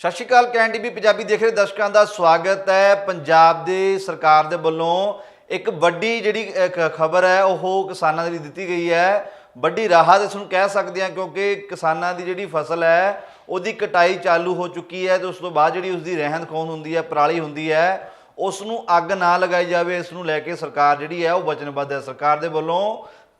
ਸਤਿ ਸ਼੍ਰੀ ਅਕਾਲ, ਕੈਨ ਟੀਵੀ ਪੰਜਾਬੀ ਦੇਖ ਰਹੇ ਦਰਸ਼ਕਾਂ ਦਾ ਸਵਾਗਤ ਹੈ। ਪੰਜਾਬ ਦੇ ਸਰਕਾਰ ਦੇ ਵੱਲੋਂ ਇੱਕ ਵੱਡੀ ਜਿਹੜੀ ਖਬਰ ਹੈ, ਉਹ ਕਿਸਾਨਾਂ ਦੇ ਲਈ ਦਿੱਤੀ ਗਈ ਹੈ। ਵੱਡੀ ਰਾਹਤ ਇਸ ਨੂੰ ਕਹਿ ਸਕਦੇ ਹਾਂ ਕਿਉਂਕਿ ਕਿਸਾਨਾਂ ਦੀ ਜਿਹੜੀ ਫਸਲ ਹੈ, ਉਹਦੀ ਕਟਾਈ ਚਾਲੂ ਹੋ ਚੁੱਕੀ ਹੈ ਤੇ ਉਸ ਤੋਂ ਬਾਅਦ ਜਿਹੜੀ ਉਸ ਦੀ ਰਹਿੰਦ ਖੂੰਹਦ ਹੁੰਦੀ ਹੈ, ਪਰਾਲੀ ਹੁੰਦੀ ਹੈ, ਉਸ ਨੂੰ ਅੱਗ ਨਾ ਲਗਾਈ ਜਾਵੇ, ਇਸ ਨੂੰ ਲੈ ਕੇ ਸਰਕਾਰ ਜਿਹੜੀ ਹੈ, ਉਹ ਵਚਨਬੱਧ ਹੈ। ਸਰਕਾਰ ਦੇ ਵੱਲੋਂ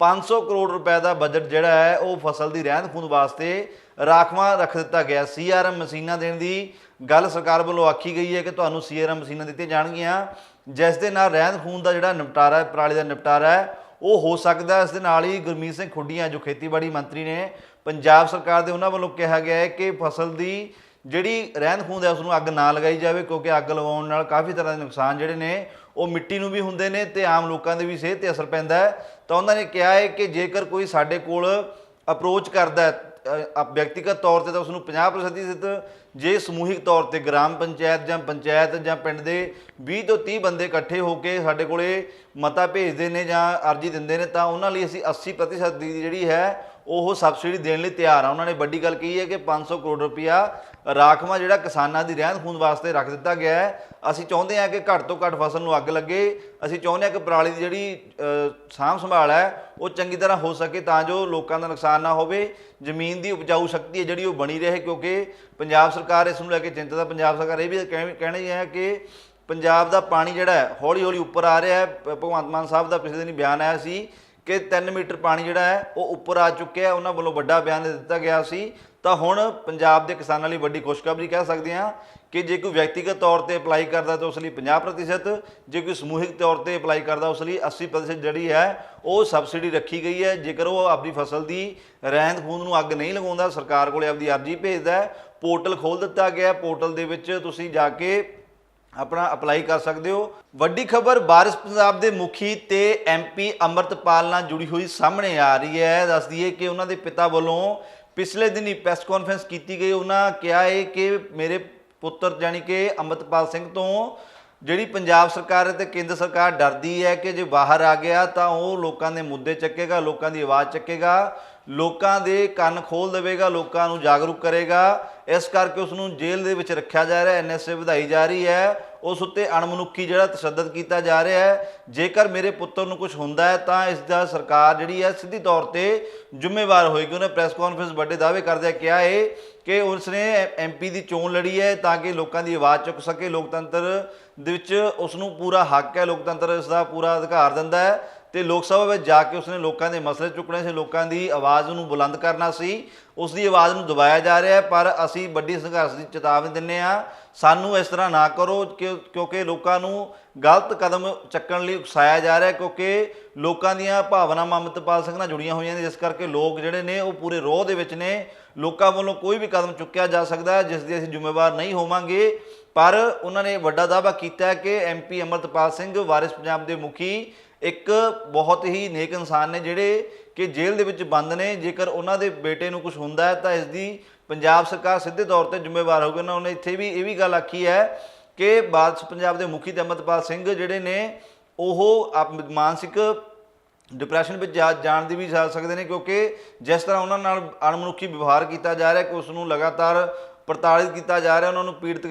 500 ਕਰੋੜ ਰੁਪਏ ਦਾ ਬਜਟ ਜਿਹੜਾ ਹੈ, ਉਹ ਫਸਲ ਦੀ ਰਹਿੰਦ ਖੂੰਹਦ ਵਾਸਤੇ ਰਾਖਵਾਂ ਰੱਖ ਦਿੱਤਾ ਗਿਆ। ਸੀਆਰਐਮ ਮਸ਼ੀਨਾਂ ਦੇਣ ਦੀ ਗੱਲ ਸਰਕਾਰ ਵੱਲੋਂ ਆਖੀ ਗਈ ਹੈ ਕਿ ਤੁਹਾਨੂੰ ਸੀਆਰਐਮ ਮਸ਼ੀਨਾਂ ਦਿੱਤੀਆਂ ਜਾਣਗੀਆਂ। ਜਿਸ ਦੇ ਨਾਲ ਰਹਿੰਦ ਖੂੰਹਦ ਦਾ ਜਿਹੜਾ ਨਿਪਟਾਰਾ ਹੈ, ਪਰਾਲੀ ਦਾ ਨਿਪਟਾਰਾ ਹੈ, ਉਹ ਹੋ ਸਕਦਾ ਇਸ ਦੇ ਨਾਲ ਹੀ ਗੁਰਮੀਤ ਸਿੰਘ ਖੁੱਡੀਆਂ, ਜੋ ਖੇਤੀਬਾੜੀ ਮੰਤਰੀ ਨੇ, ਪੰਜਾਬ ਸਰਕਾਰ ਦੇ ਉਹਨਾਂ ਵੱਲੋਂ ਕਿਹਾ ਗਿਆ ਹੈ ਕਿ ਫਸਲ ਦੀ ਜਿਹੜੀ ਰਹਿੰਦ ਖੂੰਹਦ ਹੈ ਉਸ ਨੂੰ ਅੱਗ ਨਾ ਲਗਾਈ ਜਾਵੇ, ਕਿਉਂਕਿ ਅੱਗ ਲਗਾਉਣ ਨਾਲ ਕਾਫੀ ਤਰ੍ਹਾਂ ਦੇ ਨੁਕਸਾਨ ਜਿਹੜੇ ਨੇ, ਉਹ ਮਿੱਟੀ ਨੂੰ ਵੀ ਹੁੰਦੇ ਨੇ ਤੇ ਆਮ ਲੋਕਾਂ ਦੇ ਵੀ ਸਿਹਤ ਤੇ ਅਸਰ ਪੈਂਦਾ ਹੈ। ਤਾਂ ਉਹਨਾਂ ਨੇ ਕਿਹਾ ਹੈ ਕਿ ਜੇਕਰ ਕੋਈ ਸਾਡੇ ਕੋਲ ਅਪਰੋਚ ਕਰਦਾ ਹੈ ਵਿਅਕਤੀਗਤ ਤੌਰ ਤੇ ਤਾਂ ਉਸ ਨੂੰ 50% ਦਿੱਤ, ਜੇ ਸਮੂਹਿਕ ਤੌਰ ਤੇ ਗ੍ਰਾਮ ਪੰਚਾਇਤ ਜਾਂ ਪੰਚਾਇਤ ਜਾਂ ਪਿੰਡ ਦੇ 20 ਤੋਂ 30 ਬੰਦੇ ਇਕੱਠੇ ਹੋ ਕੇ ਸਾਡੇ ਕੋਲੇ ਮਤਾ ਭੇਜਦੇ ਨੇ ਜਾਂ ਅਰਜੀ ਦਿੰਦੇ ਨੇ, ਤਾਂ ਉਹਨਾਂ ਲਈ ਅਸੀਂ 80% ਦੀ ਜਿਹੜੀ ਹੈ ਉਹ ਸਬਸਿਡੀ ਦੇਣ ਲਈ ਤਿਆਰ ਆ। ਉਹਨਾਂ ਨੇ ਵੱਡੀ ਗੱਲ ਕਹੀ ਹੈ ਕਿ 500 ਕਰੋੜ ਰੁਪਇਆ ਰਾਖਵਾਂ ਜਿਹੜਾ ਕਿਸਾਨਾਂ ਦੀ ਰਹਿੰਦ ਖੂੰਹਦ ਵਾਸਤੇ ਰੱਖ ਦਿੱਤਾ ਗਿਆ ਹੈ। ਅਸੀਂ ਚਾਹੁੰਦੇ ਹਾਂ ਕਿ ਘੱਟ ਤੋਂ ਘੱਟ ਫਸਲ ਨੂੰ ਅੱਗ ਲੱਗੇ। ਅਸੀਂ ਚਾਹੁੰਦੇ ਹਾਂ ਕਿ ਪਰਾਲੀ ਦੀ ਜਿਹੜੀ ਸਾਂਭ ਸੰਭਾਲ ਹੈ, ਉਹ ਚੰਗੀ ਤਰ੍ਹਾਂ ਹੋ ਸਕੇ ਤਾਂ ਜੋ ਲੋਕਾਂ ਦਾ ਨੁਕਸਾਨ ਨਾ ਹੋਵੇ। ਜ਼ਮੀਨ ਦੀ ਉਪਜਾਊ ਸ਼ਕਤੀ ਹੈ ਜਿਹੜੀ ਉਹ ਬਣੀ ਰਹੇ ਕਿਉਂਕਿ ਪੰਜਾਬ ਸਰਕਾਰ ਇਸ ਨੂੰ ਲੈ ਕੇ ਚਿੰਤਤ ਹੈ। ਪੰਜਾਬ ਸਰਕਾਰ ਇਹ ਵੀ ਕਹਿ- ਕਹਿਣਾ ਹੈ ਕਿ ਪੰਜਾਬ ਦਾ ਪਾਣੀ ਜਿਹੜਾ ਹੌਲੀ ਹੌਲੀ ਉੱਪਰ ਆ ਰਿਹਾ ਹੈ। ਭਗਵੰਤ ਮਾਨ ਸਾਹਿਬ ਦਾ ਪਿਛਲੇ ਦਿਨੀ ਬਿਆਨ ਆਇਆ ਸੀ ਕਿ 3 ਮੀਟਰ ਪਾਣੀ ਜਿਹੜਾ ਹੈ, ਉਹ ਉੱਪਰ ਆ ਚੁੱਕਿਆ ਉਹਨਾਂ ਵੱਲੋਂ ਵੱਡਾ ਬਿਆਨ ਦੇ ਦਿੱਤਾ ਗਿਆ ਸੀ। ਤਾਂ ਹੁਣ ਪੰਜਾਬ ਦੇ ਕਿਸਾਨਾਂ ਲਈ ਵੱਡੀ ਖੁਸ਼ਖਬਰੀ ਕਹਿ ਸਕਦੇ ਹਾਂ ਕਿ ਜੇ ਕੋਈ ਵਿਅਕਤੀਗਤ ਤੌਰ ਤੇ ਅਪਲਾਈ ਕਰਦਾ ਤਾਂ ਉਸ ਲਈ 50% ਜੇ ਕੋਈ ਸਮੂਹਿਕ ਤੌਰ ਤੇ ਅਪਲਾਈ ਕਰਦਾ ਉਸ ਲਈ 80% ਜਿਹੜੀ ਹੈ, ਉਹ ਸਬਸਿਡੀ ਰੱਖੀ ਗਈ ਹੈ। ਜੇਕਰ ਉਹ ਆਪਣੀ ਫਸਲ ਦੀ ਰਹਿੰਦ ਖੂੰਹਦ ਨੂੰ ਅੱਗ ਨਹੀਂ ਲਗਾਉਂਦਾ, ਸਰਕਾਰ ਕੋਲੇ ਆਪਦੀ ਅਰਜ਼ੀ ਭੇਜਦਾ ਪੋਰਟਲ ਖੋਲ ਦਿੱਤਾ ਗਿਆ ਪੋਰਟਲ ਦੇ ਵਿੱਚ ਤੁਸੀਂ ਜਾ ਕੇ ਆਪਣਾ ਅਪਲਾਈ ਕਰ ਸਕਦੇ ਹੋ। ਵੱਡੀ ਖਬਰ, ਬਾਰਿਸ਼ ਪੰਜਾਬ ਦੇ ਮੁਖੀ ਤੇ ਐਮਪੀ ਅਮਰਤਪਾਲ ਨਾਲ ਜੁੜੀ ਹੋਈ ਸਾਹਮਣੇ ਆ ਰਹੀ ਹੈ। ਦੱਸ ਦਈਏ ਕਿ ਉਹਨਾਂ ਦੇ ਪਿਤਾ ਵੱਲੋਂ ਪਿਛਲੇ ਦਿਨੀ ਪ੍ਰੈਸ ਕਾਨਫਰੰਸ ਕੀਤੀ ਗਈ। ਉਹਨਾਂ ਕਿਹਾ ਹੈ ਕਿ ਮੇਰੇ ਪੁੱਤਰ ਜਾਨੀ ਕਿ ਅਮਰਤਪਾਲ ਸਿੰਘ ਤੋਂ ਜਿਹੜੀ ਪੰਜਾਬ ਸਰਕਾਰ ਤੇ ਕੇਂਦਰ ਸਰਕਾਰ ਡਰਦੀ ਹੈ ਕਿ ਜੇ ਬਾਹਰ ਆ ਗਿਆ ਤਾਂ ਉਹ ਲੋਕਾਂ ਦੇ ਮੁੱਦੇ ਚੱਕੇਗਾ, ਲੋਕਾਂ ਦੀ ਆਵਾਜ਼ ਚੱਕੇਗਾ, ਲੋਕਾਂ ਦੇ ਕੰਨ ਖੋਲ ਦੇਵੇਗਾ, ਲੋਕਾਂ ਨੂੰ ਜਾਗਰੂਕ ਕਰੇਗਾ। ਇਸ ਕਰਕੇ ਉਸ ਨੂੰ ਜੇਲ੍ਹ ਦੇ ਵਿੱਚ ਰੱਖਿਆ ਜਾ ਰਿਹਾ ਹੈ ਐਨਐਸਏ ਵਧਾਈ ਜਾ ਰਹੀ ਹੈ। ਉਸ ਉੱਤੇ ਅਣਮਨੁੱਖੀ ਜਿਹੜਾ ਤਸ਼ੱਦਦ ਕੀਤਾ ਜਾ ਰਿਹਾ ਹੈ। ਜੇਕਰ ਮੇਰੇ ਪੁੱਤਰ ਨੂੰ ਕੁਝ ਹੁੰਦਾ ਹੈ, ਤਾਂ ਇਸ ਦਾ ਸਰਕਾਰ ਜਿਹੜੀ ਹੈ ਸਿੱਧੀ ਤੌਰ ਤੇ ਜ਼ਿੰਮੇਵਾਰ ਹੋਏਗੀ। ਉਹਨੇ ਪ੍ਰੈਸ ਕਾਨਫਰੰਸ ਵੱਡੇ ਦਾਅਵੇ ਕਰਦਿਆਂ ਕਿਹਾ ਹੈ ਕਿ ਉਸਨੇ ਐਮਪੀ ਦੀ ਚੋਣ ਲੜੀ ਹੈ ਤਾਂ ਕਿ ਲੋਕਾਂ ਦੀ ਆਵਾਜ਼ ਚੁੱਕ ਸਕੇ। ਲੋਕਤੰਤਰ ਦੇ ਵਿੱਚ ਉਸ ਨੂੰ ਪੂਰਾ ਹੱਕ ਹੈ। ਲੋਕਤੰਤਰ ਇਸ ਦਾ ਪੂਰਾ ਅਧਿਕਾਰ ਦਿੰਦਾ ਹੈ। ਤੇ ਲੋਕ ਸਭਾ ਵਿੱਚ ਜਾ ਕੇ ਉਸਨੇ ਲੋਕਾਂ ਦੇ ਮਸਲੇ ਚੁੱਕਣੇ ਸੀ, ਲੋਕਾਂ ਦੀ ਆਵਾਜ਼ ਨੂੰ ਬੁਲੰਦ ਕਰਨਾ ਸੀ ਉਸ ਦੀ ਆਵਾਜ਼ ਨੂੰ ਦਬਾਇਆ ਜਾ ਰਿਹਾ ਹੈ, ਪਰ ਅਸੀਂ ਵੱਡੀ ਸੰਘਰਸ਼ ਦੀ ਚੇਤਾਵਨੀ ਦਿੰਨੇ ਆ ਸਾਨੂੰ ਇਸ ਤਰ੍ਹਾਂ ਨਾ ਕਰੋ ਕਿਉਂ- ਕਿਉਂਕਿ ਲੋਕਾਂ ਨੂੰ ਗਲਤ ਕਦਮ ਚੱਕਣ ਲਈ ਉਕਸਾਇਆ ਜਾ ਰਿਹਾ ਕਿਉਂਕਿ ਲੋਕਾਂ ਦੀਆਂ ਭਾਵਨਾਵਾਂ ਅਮਰਤਪਾਲ ਸਿੰਘ ਨਾਲ ਜੁੜੀਆਂ ਹੋਈਆਂ ਨੇ, ਜਿਸ ਕਰਕੇ ਲੋਕ ਜਿਹੜੇ ਨੇ ਉਹ ਪੂਰੇ ਰੋਹ ਦੇ ਵਿੱਚ ਨੇ। ਲੋਕਾਂ ਵੱਲੋਂ ਕੋਈ ਵੀ ਕਦਮ ਚੁੱਕਿਆ ਜਾ ਸਕਦਾ ਹੈ, ਜਿਸ ਦੀ ਅਸੀਂ ਜ਼ਿੰਮੇਵਾਰ ਨਹੀਂ ਹੋਵਾਂਗੇ। ਪਰ ਉਹਨਾਂ ਨੇ ਵੱਡਾ ਦਾਅਵਾ ਕੀਤਾ ਹੈ ਕਿ ਐਮਪੀ ਅਮਰਤਪਾਲ ਸਿੰਘ ਵਾਰਿਸ ਪੰਜਾਬ ਦੇ ਮੁਖੀ ਇੱਕ ਬਹੁਤ ਹੀ ਨੇਕ ਇਨਸਾਨ ਨੇ ਜਿਹੜੇ ਕਿ ਜੇਲ੍ਹ ਦੇ ਵਿੱਚ ਬੰਦ ਨੇ। ਜੇਕਰ ਉਹਨਾਂ ਦੇ ਬੇਟੇ ਨੂੰ ਕੁਝ ਹੁੰਦਾ ਹੈ, ਤਾਂ ਇਸ ਦੀ ਪੰਜਾਬ ਸਰਕਾਰ ਸਿੱਧੇ ਤੌਰ ਤੇ ਜ਼ਿੰਮੇਵਾਰ ਹੋਊਗੀ। ਉਹਨਾਂ ਨੇ ਇੱਥੇ ਵੀ ਇਹ ਵੀ ਗੱਲ ਆਖੀ ਹੈ ਕਿ ਬਾਦਸ਼ ਪੰਜਾਬ ਦੇ ਮੁਖੀ ਤੇ ਅਮਰਤਪਾਲ ਸਿੰਘ ਜਿਹੜੇ ਨੇ, ਉਹ ਆਪ- ਮਾਨਸਿਕ ਡਿਪਰੈਸ਼ਨ ਵਿੱਚ ਜਾਣ ਦੀ ਵੀ ਜਾ ਸਕਦੇ ਨੇ, ਕਿਉਂਕਿ ਜਿਸ ਤਰ੍ਹਾਂ ਉਹਨਾਂ ਨਾਲ ਅਣਮਨੁੱਖੀ ਵਿਵਹਾਰ ਕੀਤਾ ਜਾ ਰਿਹਾ ਕਿ ਉਸ ਨੂੰ ਲਗਾਤਾਰ ਪ੍ਰਤਾੜਿਤ ਕੀਤਾ ਜਾ ਰਿਹਾ, ਉਹਨਾਂ ਨੂੰ ਪੀੜਤ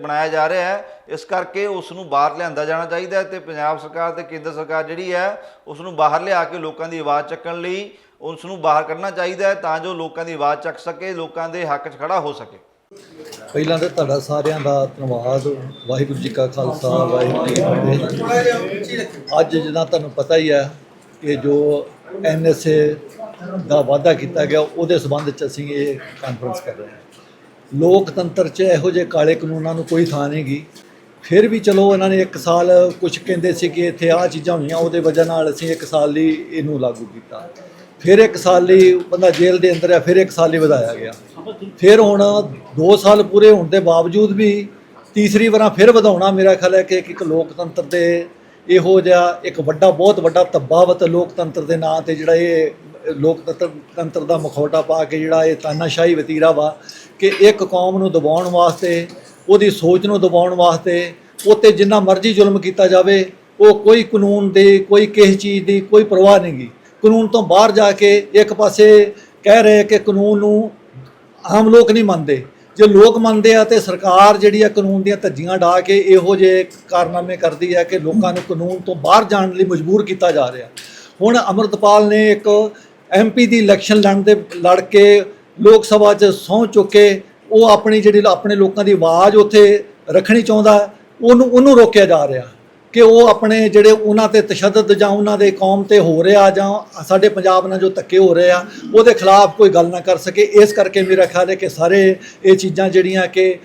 ਬਣਾਇਆ ਜਾ ਰਿਹਾ ਹੈ। ਇਸ ਕਰਕੇ ਉਸ ਨੂੰ ਬਾਹਰ ਲਿਆਂਦਾ ਜਾਣਾ ਚਾਹੀਦਾ ਹੈ ਤੇ ਪੰਜਾਬ ਸਰਕਾਰ ਤੇ ਕੇਂਦਰ ਸਰਕਾਰ ਜਿਹੜੀ ਹੈ ਉਸ ਨੂੰ ਬਾਹਰ ਲਿਆ ਕੇ ਲੋਕਾਂ ਦੀ ਆਵਾਜ਼ ਚੱਕਣ ਲਈ ਉਸ ਨੂੰ ਬਾਹਰ ਕੱਢਣਾ ਚਾਹੀਦਾ ਹੈ ਤਾਂ ਜੋ ਲੋਕਾਂ ਦੀ ਆਵਾਜ਼ ਚੱਕ ਸਕੇ, ਲੋਕਾਂ ਦੇ ਹੱਕ 'ਚ ਖੜਾ ਹੋ ਸਕੇ। ਪਹਿਲਾਂ ਤਾਂ ਤੁਹਾਡਾ ਸਾਰਿਆਂ ਦਾ ਧੰਨਵਾਦ। ਵਾਹਿਗੁਰੂ ਜੀ ਕਾ ਖਾਲਸਾ, ਵਾਹਿਗੁਰੂ ਜੀ ਕੀ ਫਤਿਹ। ਅੱਜ ਜਿੱਦਾਂ ਤੁਹਾਨੂੰ ਪਤਾ ਹੀ ਹੈ ਕਿ ਜੋ ਐਨਐਸਏ ਦਾ ਵਾਅਦਾ ਕੀਤਾ ਗਿਆ, ਉਹਦੇ ਸਬੰਧ ਚ ਅਸੀਂ ਇਹ ਕਾਨਫਰੰਸ ਕਰ ਰਹੇ ਹਾਂ। ਲੋਕਤੰਤਰ 'ਚ ਇਹੋ ਜਿਹੇ ਕਾਲੇ ਕਾਨੂੰਨਾਂ ਨੂੰ ਕੋਈ ਥਾਂ ਨਹੀਂ ਗੀ। ਫਿਰ ਵੀ ਚਲੋ ਇਹਨਾਂ ਨੇ ਇੱਕ ਸਾਲ ਕੁਝ ਕਹਿੰਦੇ ਸੀ ਕਿ ਇੱਥੇ ਆਹ ਚੀਜ਼ਾਂ ਹੋਈਆਂ, ਉਹਦੇ ਵਜ੍ਹਾ ਨਾਲ ਅਸੀਂ ਇੱਕ ਸਾਲ ਲਈ ਇਹਨੂੰ ਲਾਗੂ ਕੀਤਾ। ਫਿਰ ਇੱਕ ਸਾਲ ਲਈ ਬੰਦਾ ਜੇਲ੍ਹ ਦੇ ਅੰਦਰ ਆ, ਫਿਰ ਇੱਕ ਸਾਲ ਲਈ ਵਧਾਇਆ ਗਿਆ। ਫਿਰ ਹੁਣ 2 ਸਾਲ ਪੂਰੇ ਹੋਣ ਦੇ ਬਾਵਜੂਦ ਵੀ ਤੀਸਰੀ ਵਾਰਾਂ ਫਿਰ ਵਧਾਉਣਾ ਮੇਰਾ ਖਿਆਲ ਹੈ ਕਿ ਇੱਕ ਇੱਕ ਲੋਕਤੰਤਰ ਦੇ ਇਹੋ ਜਿਹਾ ਇੱਕ ਵੱਡਾ, ਬਹੁਤ ਵੱਡਾ ਤਬਾਵਤ ਲੋਕਤੰਤਰ ਦੇ ਨਾਂ ਤੇ ਜਿਹੜਾ ਇਹ ਲੋਕਤੰਤਰ ਤੰਤਰ ਦਾ ਮਖੌਟਾ ਪਾ ਕੇ ਜਿਹੜਾ ਇਹ ਤਾਨਾਸ਼ਾਹੀ ਵਤੀਰਾ ਵਾ ਕਿ ਇੱਕ ਕੌਮ ਨੂੰ ਦਬਾਉਣ ਵਾਸਤੇ, ਉਹਦੀ ਸੋਚ ਨੂੰ ਦਬਾਉਣ ਵਾਸਤੇ, ਉੱਤੇ ਜਿੰਨਾ ਮਰਜ਼ੀ ਜ਼ੁਲਮ ਕੀਤਾ ਜਾਵੇ, ਉਹ ਕੋਈ ਕਾਨੂੰਨ ਦੀ, ਕੋਈ ਕਿਸੇ ਚੀਜ਼ ਦੀ ਕੋਈ ਪਰਵਾਹ ਨਹੀਂ ਗੀ। ਕਾਨੂੰਨ ਤੋਂ ਬਾਹਰ ਜਾ ਕੇ ਇੱਕ ਪਾਸੇ ਕਹਿ ਰਹੇ ਕਿ ਕਾਨੂੰਨ ਨੂੰ ਆਮ ਲੋਕ ਨਹੀਂ ਮੰਨਦੇ। ਜੇ ਲੋਕ ਮੰਨਦੇ ਆ ਤੇ ਸਰਕਾਰ ਜਿਹੜੀ ਆ ਕਾਨੂੰਨ ਦੀਆਂ ਧੱਜੀਆਂ ਢਾ ਕੇ ਇਹੋ ਜਿਹੇ ਕਾਰਨਾਮੇ ਕਰਦੀ ਹੈ ਕਿ ਲੋਕਾਂ ਨੂੰ ਕਾਨੂੰਨ ਤੋਂ ਬਾਹਰ ਜਾਣ ਲਈ ਮਜਬੂਰ ਕੀਤਾ ਜਾ ਰਿਹਾ। ਹੁਣ ਅਮਰਤਪਾਲ ਨੇ ਇੱਕ ਐਮਪੀ ਦੀ ਇਲੈਕਸ਼ਨ ਲੜਨ ਦੇ, ਲੜ ਕੇ ਲੋਕ ਸਭਾ 'ਚ ਸਹੁੰ ਚੁੱਕ ਕੇ ਉਹ ਆਪਣੀ ਜਿਹੜੀ ਆਪਣੇ ਲੋਕਾਂ ਦੀ ਆਵਾਜ਼ ਉੱਥੇ ਰੱਖਣੀ ਚਾਹੁੰਦਾ, ਉਹਨੂੰ ਉਹਨੂੰ ਰੋਕਿਆ ਜਾ ਰਿਹਾ ਕਿ ਉਹ ਆਪਣੇ ਜਿਹੜੇ ਉਹਨਾਂ ਤੇ ਤਸ਼ੱਦਦ ਜਾਂ ਉਹਨਾਂ ਦੇ ਕੌਮ ਤੇ ਹੋ ਰਿਹਾ ਜਾਂ ਸਾਡੇ ਪੰਜਾਬ ਨਾਲ ਜੋ ਧੱਕੇ ਹੋ ਰਹੇ ਆ, ਉਹਦੇ ਖਿਲਾਫ ਕੋਈ ਗੱਲ ਨਾ ਕਰ ਸਕੇ। ਇਸ ਕਰਕੇ ਮੇਰਾ ਖਿਆਲ ਹੈ ਕਿ ਸਾਰੇ ਇਹ ਚੀਜ਼ਾਂ ਜਿਹੜੀਆਂ ਕਿ